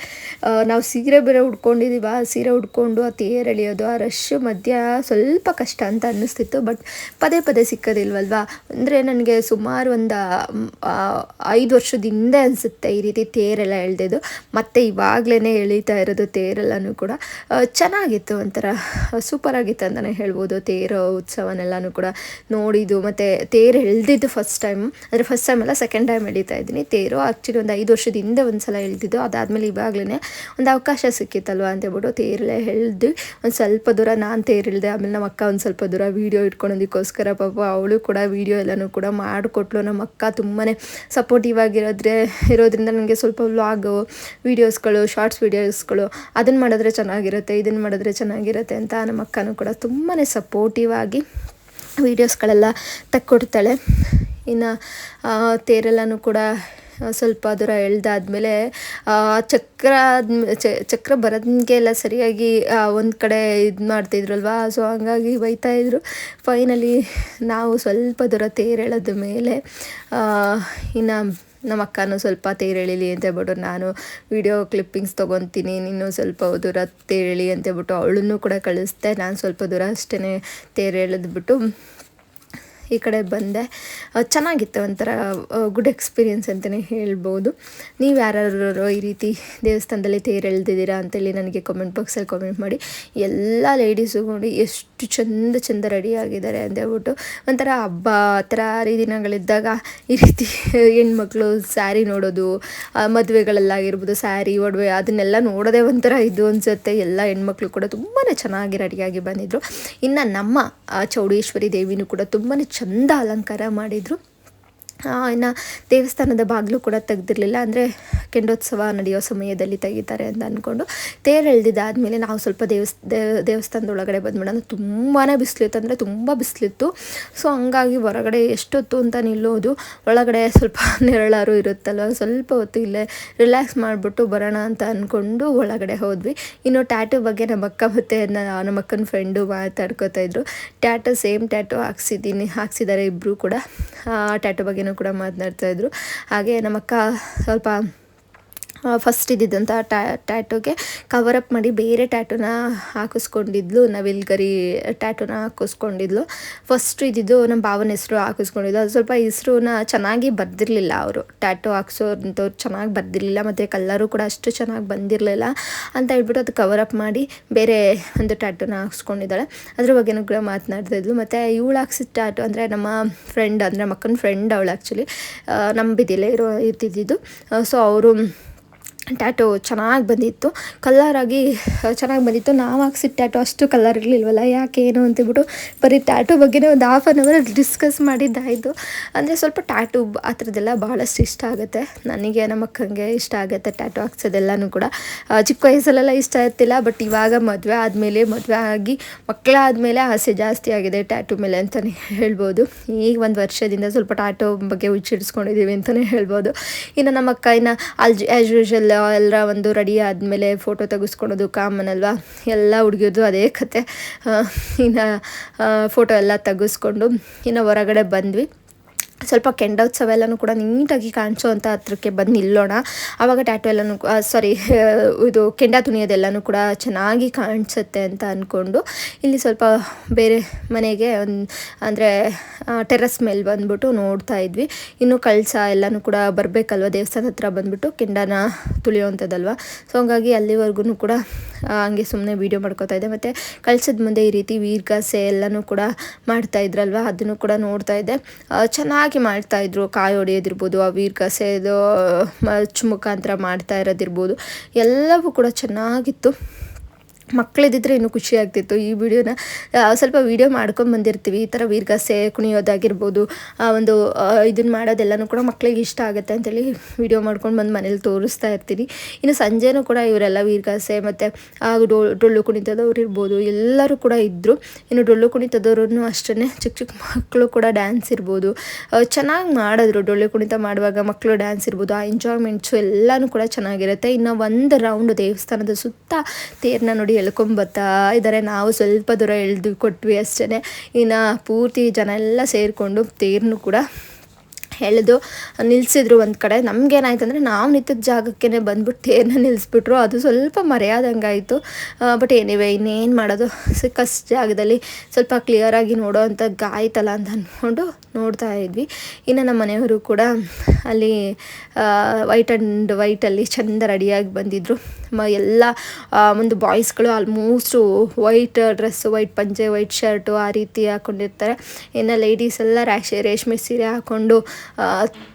ನಾವು ಸೀರೆ ಬೇರೆ ಉಟ್ಕೊಂಡಿದ್ದೀವ ಆ ಸೀರೆ ಉಡ್ಕೊಂಡು ಆ ತೇರು ಎಳೆಯೋದು, ಆ ರಶ್ ಮಧ್ಯ ಸ್ವಲ್ಪ ಕಷ್ಟ ಅಂತ ಅನ್ನಿಸ್ತಿತ್ತು ಬಟ್ ಪದೇ ಪದೇ ಸಿಕ್ಕೋದಿಲ್ವಲ್ವಾ? ಅಂದರೆ ನನಗೆ ಸುಮಾರು ಒಂದು ಐದು ವರ್ಷದ ಹಿಂದೆ ಅನಿಸುತ್ತೆ ಈ ರೀತಿ ತೇರೆಲ್ಲ ಎಳ್ದಿದ್ದು. ಮತ್ತು ಇವಾಗಲೇ ಎಳೀತಾ ಇರೋದು ತೇರೆಲ್ಲನೂ ಕೂಡ. ಚೆನ್ನಾಗಿತ್ತು ಒಂಥರ ಸೂಪರ್ ಆಗಿತ್ತು ಅಂತಲೇ ಹೇಳ್ಬೋದು, ತೇರು ಉತ್ಸವನೆಲ್ಲನೂ ಕೂಡ ನೋಡಿದ್ದು. ಮತ್ತು ತೇರು ಎಳ್ದಿದ್ದು ಫಸ್ಟ್ ಟೈಮ್ ಅಂದರೆ ಫಸ್ಟ್ ಟೈಮ್ ಅಲ್ಲ ಸೆಕೆಂಡ್ ಟೈಮ್ ಎಳಿತಾ ಇದ್ದೀನಿ. ತೇರು ಆ್ಯಕ್ಚುಲಿ ಒಂದು ಐದು ವರ್ಷದ ಹಿಂದೆ ಒಂದು ಸಲ ಎಳ್ದಿದ್ದು. ಅದಾದಮೇಲೆ ಇವಾಗಲೇ ಒಂದು ಅವಕಾಶ ಸಿಕ್ಕಿತ್ತಲ್ವ ಅಂತೇಳ್ಬಿಟ್ಟು ತೇರಿಲೆ ಎಳ್ದು ಒಂದು ಸ್ವಲ್ಪ ದೂರ ನಾನು ತೇರಿಳಿದೆ ಆಮೇಲೆ ನಮ್ಮ ಅಕ್ಕ ಒಂದು ಸ್ವಲ್ಪ ದೂರ ವೀಡಿಯೋ ಇಟ್ಕೊಳೋದಕ್ಕೋಸ್ಕರ ಪಾಪ ಅವಳು ಕೂಡ ವೀಡಿಯೋ ಎಲ್ಲನೂ ಕೂಡ ಮಾಡಿಕೊಟ್ಲು. ನಮ್ಮ ಅಕ್ಕ ತುಂಬಾ ಸಪೋರ್ಟಿವ್ ಆಗಿರೋದ್ರೆ ಇರೋದ್ರಿಂದ ನನಗೆ ಸ್ವಲ್ಪ ವ್ಲಾಗು ವೀಡಿಯೋಸ್ಗಳು ಶಾರ್ಟ್ಸ್ ವೀಡಿಯೋಸ್ಗಳು ಅದನ್ನು ಮಾಡಿದ್ರೆ ಚೆನ್ನಾಗಿರುತ್ತೆ ಇದನ್ನು ಮಾಡಿದ್ರೆ ಚೆನ್ನಾಗಿರುತ್ತೆ ಅಂತ ನಮ್ಮ ಅಕ್ಕನೂ ಕೂಡ ತುಂಬಾ ಸಪೋರ್ಟಿವ್ ಆಗಿ ವೀಡಿಯೋಸ್ಗಳೆಲ್ಲ ತಕ್ಕೊಡ್ತಾಳೆ. ಇನ್ನು ತೇರೆಲ್ಲನೂ ಕೂಡ ಸ್ವಲ್ಪ ದೂರ ಎಳ್ದಾದ್ಮೇಲೆ ಚಕ್ರ ಚಕ್ರ ಬರೋದಂಗೆ ಎಲ್ಲ ಸರಿಯಾಗಿ ಒಂದು ಕಡೆ ಇದು ಮಾಡ್ತಿದ್ರಲ್ವಾ? ಸೊ ಹಂಗಾಗಿ ಬೈತಾ ಇದ್ರು. ಫೈನಲಿ ನಾವು ಸ್ವಲ್ಪ ದೂರ ತೇರೇಳದ ಮೇಲೆ ಇನ್ನು ನಮ್ಮ ಅಕ್ಕನೂ ಸ್ವಲ್ಪ ತೇರೆಳಿಲಿ ಅಂತ ಹೇಳ್ಬಿಟ್ಟು ನಾನು ವಿಡಿಯೋ ಕ್ಲಿಪ್ಪಿಂಗ್ಸ್ ತೊಗೊತೀನಿ, ನೀನು ಸ್ವಲ್ಪ ದೂರ ತೇರೆಳಿ ಅಂತ ಹೇಳ್ಬಿಟ್ಟು ಅವಳನ್ನು ಕೂಡ ಕಳಿಸ್ದೆ. ನಾನು ಸ್ವಲ್ಪ ದೂರ ಅಷ್ಟೇ ತೇರು ಎಳೆದ್ಬಿಟ್ಟು ಈ ಕಡೆ ಬಂದೆ. ಚೆನ್ನಾಗಿತ್ತು ಒಂಥರ ಗುಡ್ ಎಕ್ಸ್ಪೀರಿಯೆನ್ಸ್ ಅಂತಲೇ ಹೇಳ್ಬೋದು. ನೀವು ಯಾರ್ಯಾರು ಈ ರೀತಿ ದೇವಸ್ಥಾನದಲ್ಲಿ ತೇರು ಎಳ್ದಿದ್ದೀರಾ ಅಂತೇಳಿ ನನಗೆ ಕಮೆಂಟ್ ಬಾಕ್ಸಲ್ಲಿ ಕಾಮೆಂಟ್ ಮಾಡಿ. ಎಲ್ಲ ಲೇಡೀಸು ನೋಡಿ ಎಷ್ಟು ಚಂದ ಚಂದ ರೆಡಿ ಆಗಿದ್ದಾರೆ ಅಂತ ಹೇಳ್ಬಿಟ್ಟು ಒಂಥರ ಹಬ್ಬ ಆ ಥರ ಹರಿದಿನಗಳಿದ್ದಾಗ ಈ ರೀತಿ ಹೆಣ್ಮಕ್ಳು ಸ್ಯಾರಿ ನೋಡೋದು ಮದುವೆಗಳಲ್ಲಾಗಿರ್ಬೋದು ಸ್ಯಾರಿ ಒಡವೆ ಅದನ್ನೆಲ್ಲ ನೋಡೋದೇ ಒಂಥರ ಇದು ಅನಿಸುತ್ತೆ. ಎಲ್ಲ ಹೆಣ್ಮಕ್ಳು ಕೂಡ ತುಂಬಾ ಚೆನ್ನಾಗಿ ರೆಡಿಯಾಗಿ ಬಂದಿದ್ದರು ಇನ್ನು ನಮ್ಮ ಚೌಡೇಶ್ವರಿ ದೇವಿನೂ ಕೂಡ ತುಂಬಾ ಚಂದ ಅಲಂಕಾರ ಮಾಡಿದರು. ಇನ್ನು ದೇವಸ್ಥಾನದ ಬಾಗಿಲು ಕೂಡ ತೆಗ್ದಿರಲಿಲ್ಲ. ಅಂದರೆ ಕೆಂಡೋತ್ಸವ ನಡೆಯೋ ಸಮಯದಲ್ಲಿ ತೆಗಿತಾರೆ ಅಂತ ಅಂದ್ಕೊಂಡು ತೇರು ನಾವು ಸ್ವಲ್ಪ ದೇವಸ್ ದೇವಸ್ಥಾನದ ಒಳಗಡೆ ಬಂದ್ಬಿಡೋಣ ತುಂಬಾ ಬಿಸಿಲಿತ್ತು. ಅಂದರೆ ತುಂಬ ಬಿಸಿಲಿತ್ತು. ಸೊ ಹಂಗಾಗಿ ಹೊರಗಡೆ ಎಷ್ಟೊತ್ತು ಅಂತ ನಿಲ್ಲೋದು, ಒಳಗಡೆ ಸ್ವಲ್ಪ ನೆರಳಾರು ಇರುತ್ತಲ್ವ, ಸ್ವಲ್ಪ ಹೊತ್ತು ಇಲ್ಲೇ ರಿಲ್ಯಾಕ್ಸ್ ಮಾಡಿಬಿಟ್ಟು ಬರೋಣ ಅಂತ ಅಂದ್ಕೊಂಡು ಒಳಗಡೆ ಹೋದ್ವಿ. ಇನ್ನು ಟ್ಯಾಟು ಬಗ್ಗೆ ನಮ್ಮ ಅಕ್ಕ ಮತ್ತು ನಮ್ಮ ಅಕ್ಕನ ಫ್ರೆಂಡು ಮಾತಾಡ್ಕೋತಾ ಇದ್ರು. ಟ್ಯಾಟು ಸೇಮ್ ಟ್ಯಾಟು ಹಾಕ್ಸಿದ್ದೀನಿ, ಹಾಕ್ಸಿದ್ದಾರೆ ಇಬ್ಬರು ಕೂಡ. ಟ್ಯಾಟು ಬಗ್ಗೆನೂ ಕೂಡ ಮಾತನಾಡ್ತಾ ಇದ್ರು. ಹಾಗೆ ನಮ್ಮಕ್ಕ ಸ್ವಲ್ಪ ಫಸ್ಟ್ ಇದ್ದಿದ್ದಂಥ ಟ್ಯಾ ಟ್ಯಾಟೂಗೆ ಕವರ್ ಅಪ್ ಮಾಡಿ ಬೇರೆ ಟ್ಯಾಟೋನ ಹಾಕಿಸ್ಕೊಂಡಿದ್ಲು ನವಿಲ್ಗರಿ ಟ್ಯಾಟೋನ ಹಾಕಿಸ್ಕೊಂಡಿದ್ಲು. ಫಸ್ಟ್ ಇದ್ದಿದ್ದು ನಮ್ಮ ಭಾವನ ಹೆಸರು ಹಾಕಿಸ್ಕೊಂಡಿದ್ದು. ಅದು ಸ್ವಲ್ಪ ಹೆಸ್ರನ್ನ ಚೆನ್ನಾಗಿ ಬರ್ದಿರಲಿಲ್ಲ ಅವರು. ಟ್ಯಾಟು ಹಾಕ್ಸೋಂಥವ್ರು ಚೆನ್ನಾಗಿ ಬರ್ದಿರಲಿಲ್ಲ, ಮತ್ತು ಕಲ್ಲರು ಕೂಡ ಅಷ್ಟು ಚೆನ್ನಾಗಿ ಬಂದಿರಲಿಲ್ಲ ಅಂತ ಹೇಳ್ಬಿಟ್ಟು ಅದು ಕವರ್ ಅಪ್ ಮಾಡಿ ಬೇರೆ ಒಂದು ಟ್ಯಾಟೋನ ಹಾಕ್ಸ್ಕೊಂಡಿದ್ದಾಳೆ. ಅದ್ರ ಬಗ್ಗೆನೂ ಕೂಡ ಮಾತನಾಡ್ತಾ ಇದ್ಲು. ಮತ್ತು ಇವಳು ಹಾಕ್ಸಿದ ಟ್ಯಾಟು ಅಂದರೆ ನಮ್ಮ ಫ್ರೆಂಡ್ ಅಂದರೆ ಮಕ್ಕನ ಫ್ರೆಂಡ್ ಅವಳು ಆ್ಯಕ್ಚುಲಿ ನಮ್ಮ ಬಿದಿಲೇ ಇರೋ, ಇರ್ತಿದ್ದಿದ್ದು. ಸೊ ಅವರು ಟ್ಯಾಟು ಚೆನ್ನಾಗಿ ಬಂದಿತ್ತು. ಕಲ್ಲರಾಗಿ ಚೆನ್ನಾಗಿ ಬಂದಿತ್ತು. ನಾವು ಹಾಕ್ಸಿದ ಟ್ಯಾಟು ಅಷ್ಟು ಕಲರ್ ಇರಲಿಲ್ವಲ್ಲ, ಯಾಕೆ ಏನು ಅಂತೇಳ್ಬಿಟ್ಟು ಬರೀ ಟ್ಯಾಟು ಬಗ್ಗೆನೇ ಒಂದು ಹಾಫ್ ಆನ್ ಅವರ್ ಡಿಸ್ಕಸ್ ಮಾಡಿದ್ದಾಯಿತು ಅಂದರೆ ಸ್ವಲ್ಪ ಟ್ಯಾಟು ಆ ಥರದ್ದೆಲ್ಲ ಭಾಳಷ್ಟು ಇಷ್ಟ ಆಗುತ್ತೆ. ನನಗೆ, ನಮ್ಮ ಅಕ್ಕಂಗೆ ಇಷ್ಟ ಆಗುತ್ತೆ ಟ್ಯಾಟು ಹಾಕ್ಸೋದೆಲ್ಲನೂ ಕೂಡ. ಚಿಕ್ಕ ವಯಸ್ಸಲ್ಲೆಲ್ಲ ಇಷ್ಟ ಇರ್ತಿಲ್ಲ ಬಟ್ ಇವಾಗ ಮದುವೆ ಆದಮೇಲೆ, ಮದುವೆ ಆಗಿ ಮಕ್ಕಳಾದಮೇಲೆ ಆಸೆ ಜಾಸ್ತಿ ಆಗಿದೆ ಟ್ಯಾಟು ಮೇಲೆ ಅಂತಲೇ ಹೇಳ್ಬೋದು. ಈಗ ಒಂದು ವರ್ಷದಿಂದ ಸ್ವಲ್ಪ ಟ್ಯಾಟೋ ಬಗ್ಗೆ ಹುಚ್ಚಿಡಿಸ್ಕೊಂಡಿದ್ದೀವಿ ಅಂತಲೇ ಹೇಳ್ಬೋದು. ಇನ್ನು ನಮ್ಮ ಅಕ್ಕ ಇನ್ನು ಅಲ್ಜ್ ಆ್ಯಸ್ ಯೂಶಲ್ ಎಲ್ಲ ಒಂದು ರೆಡಿ ಆದಮೇಲೆ ಫೋಟೋ ತೆಗೆಸ್ಕೊಳೋದು ಕಾಮನ್ ಅಲ್ವಾ ಎಲ್ಲ ಹುಡುಗಿರ್ದು ಅದೇ ಕತೆ. ಇನ್ನು ಫೋಟೋ ಎಲ್ಲ ತೆಗೆಸ್ಕೊಂಡು ಇನ್ನು ಹೊರಗಡೆ ಬಂದ್ವಿ. ಸ್ವಲ್ಪ ಕೆಂಡೋತ್ಸವ ಎಲ್ಲನೂ ಕೂಡ ನೀಟಾಗಿ ಕಾಣಿಸೋ ಅಂತ ಹತ್ರಕ್ಕೆ ಬಂದು ನಿಲ್ಲೋಣ. ಆವಾಗ ಟ್ಯಾಟು ಎಲ್ಲನೂ ಸಾರಿ ಇದು ಕೆಂಡ ತುಣಿಯೋದೆಲ್ಲನೂ ಕೂಡ ಚೆನ್ನಾಗಿ ಕಾಣಿಸುತ್ತೆ ಅಂತ ಅಂದ್ಕೊಂಡು ಇಲ್ಲಿ ಸ್ವಲ್ಪ ಬೇರೆ ಮನೆಗೆ ಒಂದು ಅಂದರೆ ಟೆರಸ್ ಮೇಲೆ ಬಂದ್ಬಿಟ್ಟು ನೋಡ್ತಾ ಇದ್ವಿ. ಇನ್ನು ಕಳಸ ಎಲ್ಲನೂ ಕೂಡ ಬರಬೇಕಲ್ವ ದೇವಸ್ಥಾನ ಹತ್ರ ಬಂದ್ಬಿಟ್ಟು ಕೆಂಡನ ತುಳಿಯೋವಂಥದ್ದಲ್ವ ಸೊ ಹಂಗಾಗಿ ಅಲ್ಲಿವರೆಗೂ ಕೂಡ ಹಂಗೆ ಸುಮ್ಮನೆ ವೀಡಿಯೋ ಮಾಡ್ಕೋತಾ ಇದ್ದೆ. ಮತ್ತು ಕಳ್ಸದ ಮುಂದೆ ಈ ರೀತಿ ವೀರ್ಗಾಸೆ ಎಲ್ಲನೂ ಕೂಡ ಮಾಡ್ತಾ ಇದ್ರಲ್ವ? ಅದನ್ನು ಕೂಡ ನೋಡ್ತಾ ಇದ್ದೆ. ಆ, ಚೆನ್ನಾಗಿ ಮಾಡ್ತಾ ಇದ್ರು. ಕಾಯಿ ಹೊಡೆಯೋದಿರ್ಬೋದು ಆ ವೀರ್ಗಾಸೆದು ಮಚ್ ಮುಖಾಂತರ ಮಾಡ್ತಾ ಇರೋದಿರ್ಬೋದು. ಎಲ್ಲವೂ ಕೂಡ ಚೆನ್ನಾಗಿತ್ತು. ಮಕ್ಕಳಿದ್ದಿದ್ರೆ ಇನ್ನೂ ಖುಷಿ ಆಗ್ತಿತ್ತು. ಈ ವಿಡಿಯೋನ ಸ್ವಲ್ಪ ವಿಡಿಯೋ ಮಾಡ್ಕೊಂಡು ಬಂದಿರ್ತೀವಿ. ಈ ಥರ ವೀರ್ಗಾಸೆ ಕುಣಿಯೋದಾಗಿರ್ಬೋದು, ಆ, ಒಂದು ಇದನ್ನು ಮಾಡೋದೆಲ್ಲನೂ ಕೂಡ ಮಕ್ಕಳಿಗೆ ಇಷ್ಟ ಆಗುತ್ತೆ ಅಂತೇಳಿ ವಿಡಿಯೋ ಮಾಡ್ಕೊಂಡು ಬಂದು ಮನೇಲಿ ತೋರಿಸ್ತಾ ಇರ್ತೀನಿ. ಇನ್ನು ಸಂಜೆನೂ ಕೂಡ ಇವರೆಲ್ಲ ವೀರ್ಗಾಸೆ ಮತ್ತು ಡೊ- ಡೊಳ್ಳು ಕುಣಿತದವ್ರು ಇರ್ಬೋದು. ಎಲ್ಲರೂ ಕೂಡ ಇದ್ದರು ಇನ್ನು ಡೊಳ್ಳು ಕುಣಿತದವ್ರೂ ಅಷ್ಟೇ ಚಿಕ್ಕ ಚಿಕ್ಕ ಮಕ್ಕಳು ಕೂಡ ಡ್ಯಾನ್ಸ್ ಇರ್ಬೋದು. ಚೆನ್ನಾಗಿ ಮಾಡಿದ್ರು. ಡೊಳ್ಳು ಕುಣಿತ ಮಾಡುವಾಗ ಮಕ್ಕಳು ಡ್ಯಾನ್ಸ್ ಇರ್ಬೋದು. ಆ, ಎಂಜಾಯ್ಮೆಂಟ್ಸು ಎಲ್ಲನೂ ಕೂಡ ಚೆನ್ನಾಗಿರುತ್ತೆ. ಇನ್ನು ಒಂದು ರೌಂಡ್ ದೇವಸ್ಥಾನದ ಸುತ್ತ ತೇರನ್ನ ನೋಡಿ ಎಳ್ಕೊಂಬತ್ತಾ ಇದ್ದಾರೆ ನಾವು ಸ್ವಲ್ಪ ದೂರ ಎಳೆದು ಕೊಟ್ವಿ ಅಷ್ಟೇ ಇನ್ನು ಪೂರ್ತಿ ಜನ ಎಲ್ಲ ಸೇರಿಕೊಂಡು ತೇರನ್ನು ಕೂಡ ಎಳೆದು ನಿಲ್ಲಿಸಿದ್ರು ಒಂದು ಕಡೆ. ನಮಗೇನಾಯ್ತು ಅಂದರೆ ನಾವು ನಿಂತಿದ್ದ ಜಾಗಕ್ಕೆ ಬಂದ್ಬಿಟ್ಟು ತೇರನ್ನ ನಿಲ್ಲಿಸ್ಬಿಟ್ರು ಅದು ಸ್ವಲ್ಪ ಮರೆಯಾದಂಗಾಯಿತು. ಬಟ್ ಏನಿವೆ ಇನ್ನೇನು ಮಾಡೋದು? ಸಿಕ್ಕಷ್ಟು ಜಾಗದಲ್ಲಿ ಸ್ವಲ್ಪ ಕ್ಲಿಯರಾಗಿ ನೋಡೋ ಅಂಥ ಗಾಯ್ತಲ್ಲ ಅಂತ ಅಂದ್ಕೊಂಡು ನೋಡ್ತಾ ಇದ್ವಿ. ಇನ್ನು ನಮ್ಮ ಮನೆಯವರು ಕೂಡ ಅಲ್ಲಿ ವೈಟ್ ಆ್ಯಂಡ್ ವೈಟಲ್ಲಿ ಚೆಂದ ರೆಡಿಯಾಗಿ ಬಂದಿದ್ದರು ಮ, ಎಲ್ಲ ಒಂದು ಬಾಯ್ಸ್ಗಳು ಆಲ್ಮೋಸ್ಟು ವೈಟ್ ಡ್ರೆಸ್ಸು ವೈಟ್ ಪಂಚೆ ವೈಟ್ ಶರ್ಟು ಆ ರೀತಿ ಹಾಕ್ಕೊಂಡಿರ್ತಾರೆ ಇನ್ನು ಲೇಡೀಸ್ ಎಲ್ಲ ರಾಶಿ ರೇಷ್ಮೆ ಸೀರೆ ಹಾಕ್ಕೊಂಡು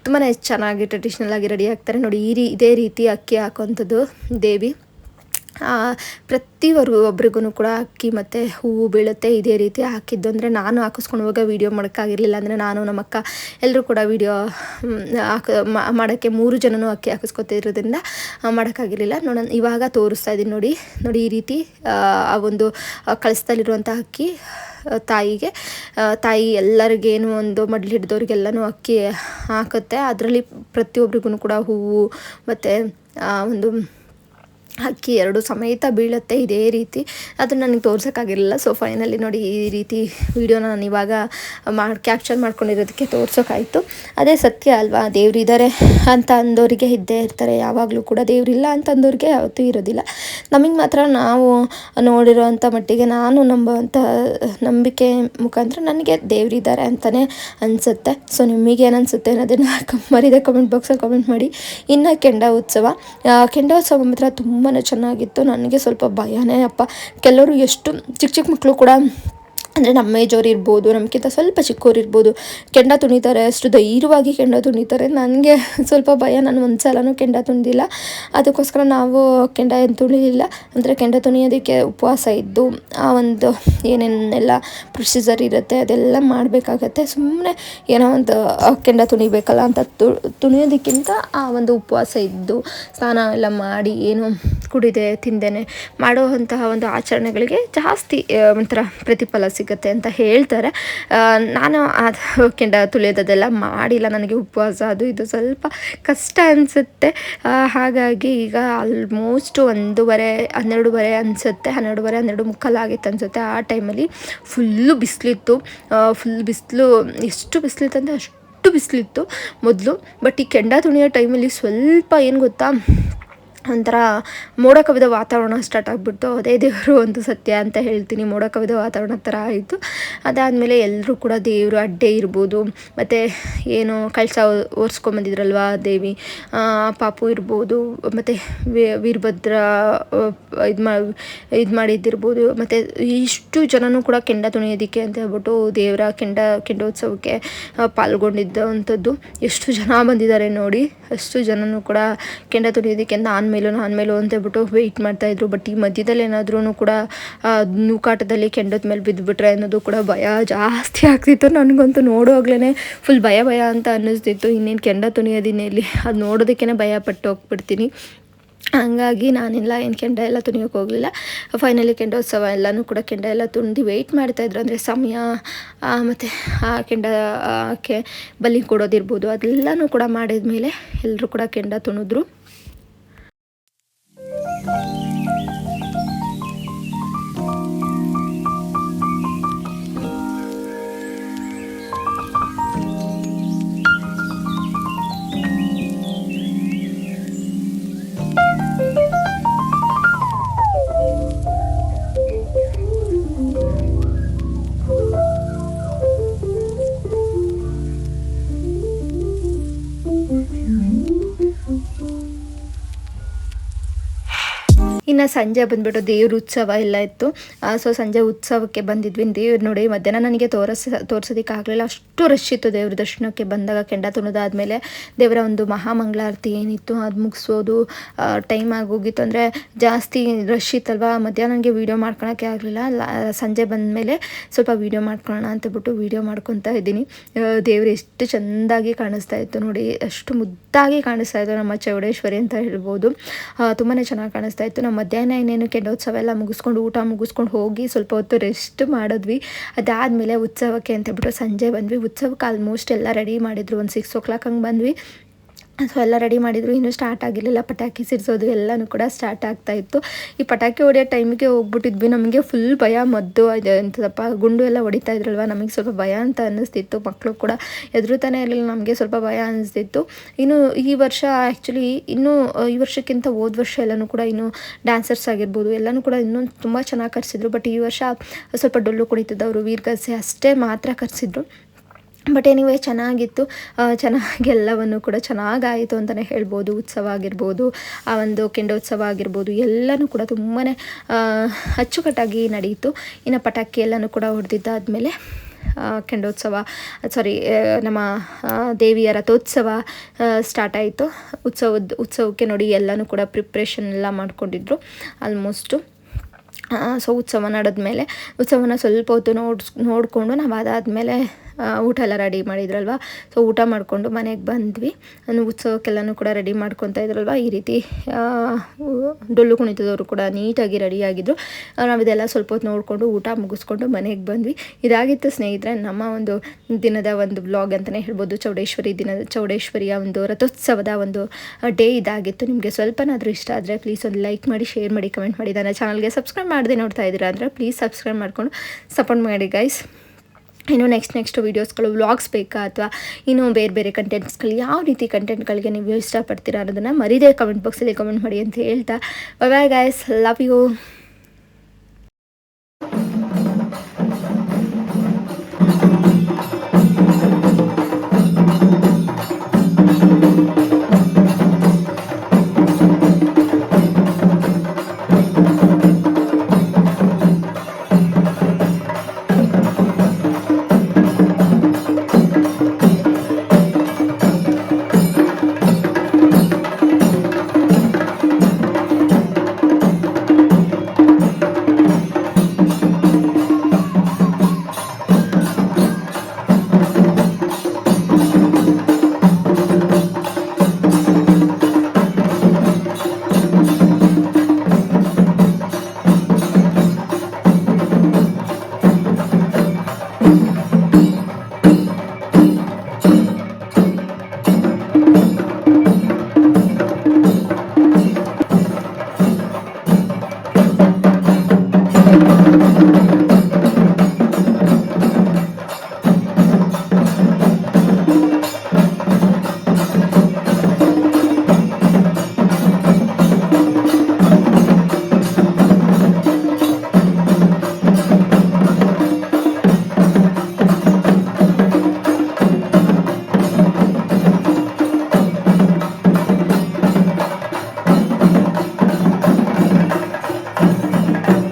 ತುಂಬಾ ಚೆನ್ನಾಗಿ ಟ್ರೆಡಿಷ್ನಲ್ ಆಗಿ ರೆಡಿ ಆಗ್ತಾರೆ. ನೋಡಿ, ಈ ರೀ, ಇದೇ ರೀತಿ ಅಕ್ಕಿ ಹಾಕೋಂಥದ್ದು ದೇವಿ. ಆ, ಪ್ರತಿಯೊಬ್ಬರು ಒಬ್ರಿಗೂ ಕೂಡ ಅಕ್ಕಿ ಮತ್ತು ಹೂವು ಬೀಳುತ್ತೆ ಇದೇ ರೀತಿ ಹಾಕಿದ್ದು ಅಂದರೆ ನಾನು ಹಾಕಿಸ್ಕೊಂಡು ಹೋಗೋ ವೀಡಿಯೋ ಮಾಡೋಕ್ಕಾಗಿರಲಿಲ್ಲ ಅಂದರೆ ನಾನು ನಮ್ಮ ಅಕ್ಕ ಎಲ್ಲರೂ ಕೂಡ ವೀಡಿಯೋ ಹಾಕ ಮಾಡೋಕ್ಕೆ ಮೂರು ಜನನೂ ಅಕ್ಕಿ ಹಾಕಿಸ್ಕೊತಿರೋದ್ರಿಂದ ಮಾಡೋಕ್ಕಾಗಿರಲಿಲ್ಲ. ನೋಡೋಣ ಇವಾಗ ತೋರಿಸ್ತಾ ಇದ್ದೀನಿ ನೋಡಿ ನೋಡಿ ಈ ರೀತಿ ಆ, ಆ ಒಂದು ಕಳಿಸ್ದಲ್ಲಿರುವಂಥ ಅಕ್ಕಿ ತಾಯಿಗೆ ತಾಯಿ ಎಲ್ಲರಿಗೇನು ಒಂದು ಮಡ್ಲಿ ಹಿಡ್ದವ್ರಿಗೆಲ್ಲನೂ ಅಕ್ಕಿ ಹಾಕುತ್ತೆ. ಅದರಲ್ಲಿ ಪ್ರತಿಯೊಬ್ಬರಿಗೂ ಕೂಡ ಹೂವು ಮತ್ತು ಒಂದು ಅಕ್ಕಿ ಎರಡು ಸಮೇತ ಬೀಳುತ್ತೆ ಇದೇ ರೀತಿ. ಅದು ನನಗೆ ತೋರ್ಸೋಕ್ಕಾಗಿರಲಿಲ್ಲ. ಸೊ ಫೈನಲಿ ನೋಡಿ ಈ ರೀತಿ ವಿಡಿಯೋನ ನಾನು ಇವಾಗ ಮಾಡಿ ಕ್ಯಾಪ್ಚರ್ ಮಾಡ್ಕೊಂಡಿರೋದಕ್ಕೆ ತೋರ್ಸೋಕ್ಕಾಯಿತು ಅದೇ ಸತ್ಯ ಅಲ್ವಾ? ದೇವರಿದ್ದಾರೆ ಅಂತ ಅಂದೋರಿಗೆ ಇದ್ದೇ ಇರ್ತಾರೆ. ಯಾವಾಗಲೂ ಕೂಡ ದೇವರಿಲ್ಲ ಅಂತ ಅಂದೋರಿಗೆ ಯಾವತ್ತೂ ಇರೋದಿಲ್ಲ. ನಮಗೆ ಮಾತ್ರ ನಾವು ನೋಡಿರೋ ಮಟ್ಟಿಗೆ ನಾನು ನಂಬುವಂಥ ನಂಬಿಕೆ ಮುಖಾಂತರ ನನಗೆ ದೇವರಿದ್ದಾರೆ ಅಂತಲೇ ಅನಿಸುತ್ತೆ. ಸೊ ನಿಮಗೇನು ಅನಿಸುತ್ತೆ ಅನ್ನೋದನ್ನು ಮರಿದೆ ಕಮೆಂಟ್ ಬಾಕ್ಸಲ್ಲಿ ಕಮೆಂಟ್ ಮಾಡಿ. ಇನ್ನು ಕೆಂಡ ಉತ್ಸವ. ಕೆಂಡ ಉತ್ಸವ ಮಾತ್ರ ತುಂಬಾ ಚೆನ್ನಾಗಿತ್ತು. ನನಗೆ ಸ್ವಲ್ಪ ಭಯನೇ ಅಪ್ಪ. ಕೆಲವರು ಎಷ್ಟು ಚಿಕ್ಕ ಚಿಕ್ಕ ಮಕ್ಕಳು ಕೂಡ ಅಂದರೆ ನಮ್ಮ ಏಜವ್ರು ಇರ್ಬೋದು ನಮಗಿಂತ ಸ್ವಲ್ಪ ಚಿಕ್ಕವ್ರು ಇರ್ಬೋದು, ಕೆಂಡ ತುಣಿತಾರೆ, ಅಷ್ಟು ಧೈರ್ಯವಾಗಿ ಕೆಂಡ ತುಣಿತಾರೆ. ನನಗೆ ಸ್ವಲ್ಪ ಭಯ, ನಾನು ಒಂದು ಸಲನೂ ಕೆಂಡ ತುಂಡಿಲ್ಲ. ಅದಕ್ಕೋಸ್ಕರ ನಾವು ಕೆಂಡ ಏನು ತುಳಿಲಿಲ್ಲ ಅಂದರೆ ಕೆಂಡ ತುಣಿಯೋದಕ್ಕೆ ಉಪವಾಸ ಇದ್ದು, ಆ ಒಂದು ಏನೇನೆಲ್ಲ ಪ್ರೊಸೀಜರ್ ಇರುತ್ತೆ, ಅದೆಲ್ಲ ಮಾಡಬೇಕಾಗತ್ತೆ. ಸುಮ್ಮನೆ ಏನೋ ಒಂದು ಕೆಂಡ ತುಣಿಬೇಕಲ್ಲ ಅಂತ ತು, ತುಣಿಯೋದಕ್ಕಿಂತ ಆ ಒಂದು ಉಪವಾಸ ಇದ್ದು, ಸ್ನಾನ ಎಲ್ಲ ಮಾಡಿ, ಏನು ಕುಡಿದೆ, ತಿಂದೇನೆ ಮಾಡುವಂತಹ ಒಂದು ಆಚರಣೆಗಳಿಗೆ ಜಾಸ್ತಿ ಒಂಥರ ಪ್ರತಿಫಲ ಸಿಗುತ್ತೆ ಅಂತ ಹೇಳ್ತಾರೆ. ನಾನು ಅದು ಕೆಂಡ ತುಳಿಯೋದೆಲ್ಲ ಮಾಡಿಲ್ಲ. ನನಗೆ ಉಪವಾಸ ಅದು ಇದು ಸ್ವಲ್ಪ ಕಷ್ಟ ಅನಿಸುತ್ತೆ. ಹಾಗಾಗಿ ಈಗ ಆಲ್ಮೋಸ್ಟ್ ಒಂದೂವರೆ, ಹನ್ನೆರಡುವರೆ ಅನಿಸುತ್ತೆ. ಹನ್ನೆರಡುವರೆ, ಹನ್ನೆರಡು ಮುಕ್ಕಾಲು ಆಗಿತ್ತು ಅನಿಸುತ್ತೆ. ಆ ಟೈಮಲ್ಲಿ ಫುಲ್ಲು ಬಿಸಿಲಿತ್ತು. ಫುಲ್ ಬಿಸಿಲು, ಎಷ್ಟು ಬಿಸಿಲಿತ್ತು ಅಂದರೆ ಅಷ್ಟು ಬಿಸಿಲಿತ್ತು ಮೊದಲು. ಬಟ್ ಈ ಕೆಂಡ ತುಣಿಯೋ ಟೈಮಲ್ಲಿ ಸ್ವಲ್ಪ ಏನು ಗೊತ್ತಾ? ಒಂಥರ ಮೋಡ ಕವಿದ ವಾತಾವರಣ ಸ್ಟಾರ್ಟ್ ಆಗಿಬಿಡ್ತು. ಅದೇ ದೇವರು ಒಂದು ಸತ್ಯ ಅಂತ ಹೇಳ್ತೀನಿ. ಮೋಡ ಕವಿದ ವಾತಾವರಣ ಥರ ಆಯಿತು. ಅದಾದಮೇಲೆ ಎಲ್ಲರೂ ಕೂಡ ದೇವರು ಅಡ್ಡೆ ಇರ್ಬೋದು. ಮತ್ತು ಏನು ಕಳಸ ಓರಿಸ್ಕೊಂಬಂದಿದ್ರಲ್ವ ದೇವಿ? ಪಾಪು ಇರ್ಬೋದು. ಮತ್ತು ವೀರಭದ್ರ ಇದು ಮಾ, ಇದು ಮಾಡಿದ್ದಿರ್ಬೋದು. ಮತ್ತು ಇಷ್ಟು ಜನನೂ ಕೂಡ ಕೆಂಡ ತುಣಿಯೋದಕ್ಕೆ ಅಂತ ಹೇಳ್ಬಿಟ್ಟು ದೇವರ ಕೆಂಡ, ಕೆಂಡೋತ್ಸವಕ್ಕೆ ಪಾಲ್ಗೊಂಡಿದ್ದಂಥದ್ದು. ಎಷ್ಟು ಜನ ಬಂದಿದ್ದಾರೆ ನೋಡಿ. ಅಷ್ಟು ಜನನೂ ಕೂಡ ಕೆಂಡ ತುಳಿಯೋದಕ್ಕೆ ನಾನು ಮೇಲೂ ನಾನು ಮೇಲೂ ಅಂತ ಹೇಳ್ಬಿಟ್ಟು ವೆಯ್ಟ್ ಮಾಡ್ತಾಯಿದ್ರು ಬಟ್ ಈ ಮಧ್ಯದಲ್ಲಿ ಏನಾದ್ರೂ ಕೂಡ ನೂಕಾಟದಲ್ಲಿ ಕೆಂಡದ ಮೇಲೆ ಬಿದ್ದುಬಿಟ್ರೆ ಅನ್ನೋದು ಕೂಡ ಭಯ ಜಾಸ್ತಿ ಆಗ್ತಿತ್ತು. ನನಗಂತೂ ನೋಡುವಾಗ್ಲೇ ಫುಲ್ ಭಯ ಭಯ ಅಂತ ಅನ್ನಿಸ್ತಿತ್ತು. ಇನ್ನೇನು ಕೆಂಡ ತುಣಿಯೋದಿನಲ್ಲಿ ಅದು ನೋಡೋದಕ್ಕೇ ಭಯ ಪಟ್ಟು ಹೋಗ್ಬಿಡ್ತೀನಿ. ಹಂಗಾಗಿ ನಾನೆಲ್ಲ, ಏನು ಕೆಂಡ ಎಲ್ಲ ತುಣಿಯೋಕೆ ಹೋಗಲಿಲ್ಲ. ಫೈನಲಿ ಕೆಂಡೋತ್ಸವ ಎಲ್ಲನೂ ಕೂಡ ಕೆಂಡ ಎಲ್ಲ ತುಂಡು ವೆಯ್ಟ್ ಮಾಡ್ತಾಯಿದ್ರು ಅಂದರೆ ಸಮಯ ಮತ್ತು ಆ ಕೆಂಡಕ್ಕೆ ಬಲಿ ಕೊಡೋದಿರ್ಬೋದು. ಅದೆಲ್ಲನೂ ಕೂಡ ಮಾಡಿದ ಮೇಲೆ ಎಲ್ಲರೂ ಕೂಡ ಕೆಂಡ ತುಣಿದ್ರು. ಇನ್ನು ಸಂಜೆ ಬಂದುಬಿಟ್ಟು ದೇವ್ರ ಉತ್ಸವ ಎಲ್ಲ ಇತ್ತು. ಸೊ ಸಂಜೆ ಉತ್ಸವಕ್ಕೆ ಬಂದಿದ್ವಿ. ದೇವ್ರು ನೋಡಿ ಮಧ್ಯಾಹ್ನ ನನಗೆ ತೋರಿಸ ತೋರ್ಸೋದಕ್ಕಾಗಲಿಲ್ಲ ಅಷ್ಟು ರಶ್ ಇತ್ತು ದೇವ್ರ ದರ್ಶನಕ್ಕೆ ಬಂದಾಗ ಕೆಂಡ ತುಣಿದಾದ್ಮೇಲೆ ದೇವರ ಒಂದು ಮಹಾಮಂಗಳಾರತಿ ಏನಿತ್ತು ಅದು ಮುಗಿಸೋದು ಟೈಮ್ ಆಗೋಗಿತ್ತು ಅಂದರೆ ಜಾಸ್ತಿ ರಶ್ ಇತ್ತಲ್ವಾ? ಮಧ್ಯಾಹ್ನ ನನಗೆ ವೀಡಿಯೋ ಮಾಡ್ಕೊಳಕ್ಕೆ ಆಗಲಿಲ್ಲ. ಸಂಜೆ ಬಂದಮೇಲೆ ಸ್ವಲ್ಪ ವೀಡಿಯೋ ಮಾಡ್ಕೊಳ್ಳೋಣ ಅಂತಬಿಟ್ಟು ವೀಡಿಯೋ ಮಾಡ್ಕೊತಾ ಇದ್ದೀನಿ. ದೇವ್ರು ಎಷ್ಟು ಚೆಂದಾಗಿ ಕಾಣಿಸ್ತಾ ಇತ್ತು ನೋಡಿ. ಅಷ್ಟು ಮುದ್ದಾಗಿ ಕಾಣಿಸ್ತಾ ಇತ್ತು ನಮ್ಮ ಚೌಡೇಶ್ವರಿ ಅಂತ ಹೇಳ್ಬೋದು. ತುಂಬಾ ಚೆನ್ನಾಗಿ ಕಾಣಿಸ್ತಾ ಇತ್ತು. ನಾವು ಮಧ್ಯಾಹ್ನ ಇನ್ನೇನು ಕೆಂಡೋತ್ಸವ ಎಲ್ಲ ಮುಗಿಸ್ಕೊಂಡು ಊಟ ಮುಗಿಸ್ಕೊಂಡು ಹೋಗಿ ಸ್ವಲ್ಪ ಹೊತ್ತು ರೆಸ್ಟ್ ಮಾಡಿದ್ವಿ. ಅದಾದಮೇಲೆ ಉತ್ಸವಕ್ಕೆ ಅಂತ ಹೇಳ್ಬಿಟ್ಟು ಸಂಜೆ ಬಂದ್ವಿ. ಉತ್ಸವಕ್ಕೆ ಆಲ್ಮೋಸ್ಟ್ ಎಲ್ಲ ರೆಡಿ ಮಾಡಿದ್ರು. ಒಂದು ಸಿಕ್ಸ್ ಓ ಕ್ಲಾಕ್ ಹಂಗೆ ಬಂದ್ವಿ. ಸೊ ಎಲ್ಲ ರೆಡಿ ಮಾಡಿದರು. ಇನ್ನೂ ಸ್ಟಾರ್ಟ್ ಆಗಿರಲಿಲ್ಲ. ಪಟಾಕಿ ಸಿಡಿಸೋದು ಎಲ್ಲನೂ ಕೂಡ ಸ್ಟಾರ್ಟ್ ಆಗ್ತಾ ಇತ್ತು. ಈ ಪಟಾಕಿ ಹೊಡೆಯೋ ಟೈಮಿಗೆ ಹೋಗ್ಬಿಟ್ಟಿದ್ವಿ. ನಮಗೆ ಫುಲ್ ಭಯ, ಮದ್ದು ಎಂಥದಪ್ಪ ಗುಂಡು ಎಲ್ಲ ಹೊಡಿತಾ ಇದ್ರಲ್ವ? ನಮಗೆ ಸ್ವಲ್ಪ ಭಯ ಅಂತ ಅನ್ನಿಸ್ತಿತ್ತು. ಮಕ್ಕಳು ಕೂಡ ಎದುರುತಾನೆ ಇರಲಿಲ್ಲ. ನಮಗೆ ಸ್ವಲ್ಪ ಭಯ ಅನ್ನಿಸ್ತಿತ್ತು. ಇನ್ನು ಈ ವರ್ಷ ಆ್ಯಕ್ಚುಲಿ ಇನ್ನೂ ಈ ವರ್ಷಕ್ಕಿಂತ ಹೋದ ವರ್ಷ ಎಲ್ಲನೂ ಕೂಡ ಇನ್ನೂ ಡ್ಯಾನ್ಸರ್ಸ್ ಆಗಿರ್ಬೋದು. ಎಲ್ಲನೂ ಕೂಡ ಇನ್ನೂ ತುಂಬ ಚೆನ್ನಾಗಿ ಕರೆಸಿದ್ರು. ಬಟ್ ಈ ವರ್ಷ ಸ್ವಲ್ಪ ಡೊಳ್ಳು ಕುಡಿತಿದ್ದವರು ವೀರ್ಗಸೆ ಅಷ್ಟೇ ಮಾತ್ರ ಕರೆಸಿದ್ರು. ಬಟ್ ಎನಿವೇ ಚೆನ್ನಾಗಿತ್ತು. ಚೆನ್ನಾಗಿ ಎಲ್ಲವನ್ನು ಕೂಡ ಚೆನ್ನಾಗಾಯಿತು ಅಂತಲೇ ಹೇಳ್ಬೋದು. ಉತ್ಸವ ಆಗಿರ್ಬೋದು, ಆ ಒಂದು ಕೆಂಡೋತ್ಸವ ಆಗಿರ್ಬೋದು, ಎಲ್ಲನೂ ಕೂಡ ತುಂಬಾ ಅಚ್ಚುಕಟ್ಟಾಗಿ ನಡೆಯಿತು ಇನ್ನು ಪಟಾಕಿ ಎಲ್ಲನೂ ಕೂಡ ಹೊಡೆದಿದ್ದಾದಮೇಲೆ ಕೆಂಡೋತ್ಸವ ಸಾರಿ ನಮ್ಮ ದೇವಿಯ ರಥೋತ್ಸವ ಸ್ಟಾರ್ಟ್ ಆಯಿತು. ಉತ್ಸವದ, ಉತ್ಸವಕ್ಕೆ ನೋಡಿ ಎಲ್ಲನೂ ಕೂಡ ಪ್ರಿಪ್ರೇಷನ್ ಎಲ್ಲ ಮಾಡ್ಕೊಂಡಿದ್ರು ಆಲ್ಮೋಸ್ಟು ಸೊ ಉತ್ಸವ ನಡೆದ್ಮೇಲೆ, ಉತ್ಸವನ ಸ್ವಲ್ಪ ಹೊತ್ತು ನೋಡ್ಸ್, ನೋಡಿಕೊಂಡು ನಾವು ಅದಾದಮೇಲೆ ಊಟ ಎಲ್ಲ ರೆಡಿ ಮಾಡಿದ್ರಲ್ವ? ಸೊ ಊಟ ಮಾಡಿಕೊಂಡು ಮನೆಗೆ ಬಂದ್ವಿ. ಉತ್ಸವಕ್ಕೆಲ್ಲನೂ ಕೂಡ ರೆಡಿ ಮಾಡ್ಕೊತಾ ಇದ್ರಲ್ವ? ಈ ರೀತಿ ಡೊಳ್ಳು ಕುಣಿತದವರು ಕೂಡ ನೀಟಾಗಿ ರೆಡಿಯಾಗಿದ್ದರು ನಾವು ಇದೆಲ್ಲ ಸ್ವಲ್ಪ ಹೊತ್ತು ನೋಡಿಕೊಂಡು ಊಟ ಮುಗಿಸ್ಕೊಂಡು ಮನೆಗೆ ಬಂದ್ವಿ. ಇದಾಗಿತ್ತು ಸ್ನೇಹಿತರೆ, ನಮ್ಮ ಒಂದು ದಿನದ ಒಂದು ಬ್ಲಾಗ್ ಅಂತಲೇ ಹೇಳ್ಬೋದು. ಚೌಡೇಶ್ವರಿ ದಿನದ ಚೌಡೇಶ್ವರಿಯ ಒಂದು ರಥೋತ್ಸವದ ಒಂದು ಡೇ ಇದಾಗಿತ್ತು. ನಿಮಗೆ ಸ್ವಲ್ಪನಾದರೂ ಇಷ್ಟ ಆದರೆ ಪ್ಲೀಸ್ ಒಂದು ಲೈಕ್ ಮಾಡಿ ಶೇರ್ ಮಾಡಿ ಕಮೆಂಟ್ ಮಾಡಿ. ನನ್ನ ಚಾನಲ್ಗೆ ಸಬ್ಸ್ಕ್ರೈಬ್ ಮಾಡದೆ ನೋಡ್ತಾ ಇದ್ದೀರಾ ಅಂದರೆ ಪ್ಲೀಸ್ ಸಬ್ಸ್ಕ್ರೈಬ್ ಮಾಡ್ಕೊಂಡು ಸಪೋರ್ಟ್ ಮಾಡಿ ಗೈಸ್ ಇನ್ನು ನೆಕ್ಸ್ಟ್ ನೆಕ್ಸ್ಟ್ ವೀಡಿಯೋಸ್ಗಳು ವ್ಲಾಗ್ಸ್ ಬೇಕಾ ಅಥವಾ ಇನ್ನೂ ಬೇರೆ ಬೇರೆ ಕಂಟೆಂಟ್ಸ್ಗಳು ಯಾವ ರೀತಿ ಕಂಟೆಂಟ್ಗಳಿಗೆ ನೀವು ಇಷ್ಟಪಡ್ತೀರಾ ಅನ್ನೋದನ್ನು ಮರೀದೇ ಕಮೆಂಟ್ ಬಾಕ್ಸಲ್ಲಿ ಕಮೆಂಟ್ ಮಾಡಿ ಅಂತ ಹೇಳ್ತಾ. Bye guys love you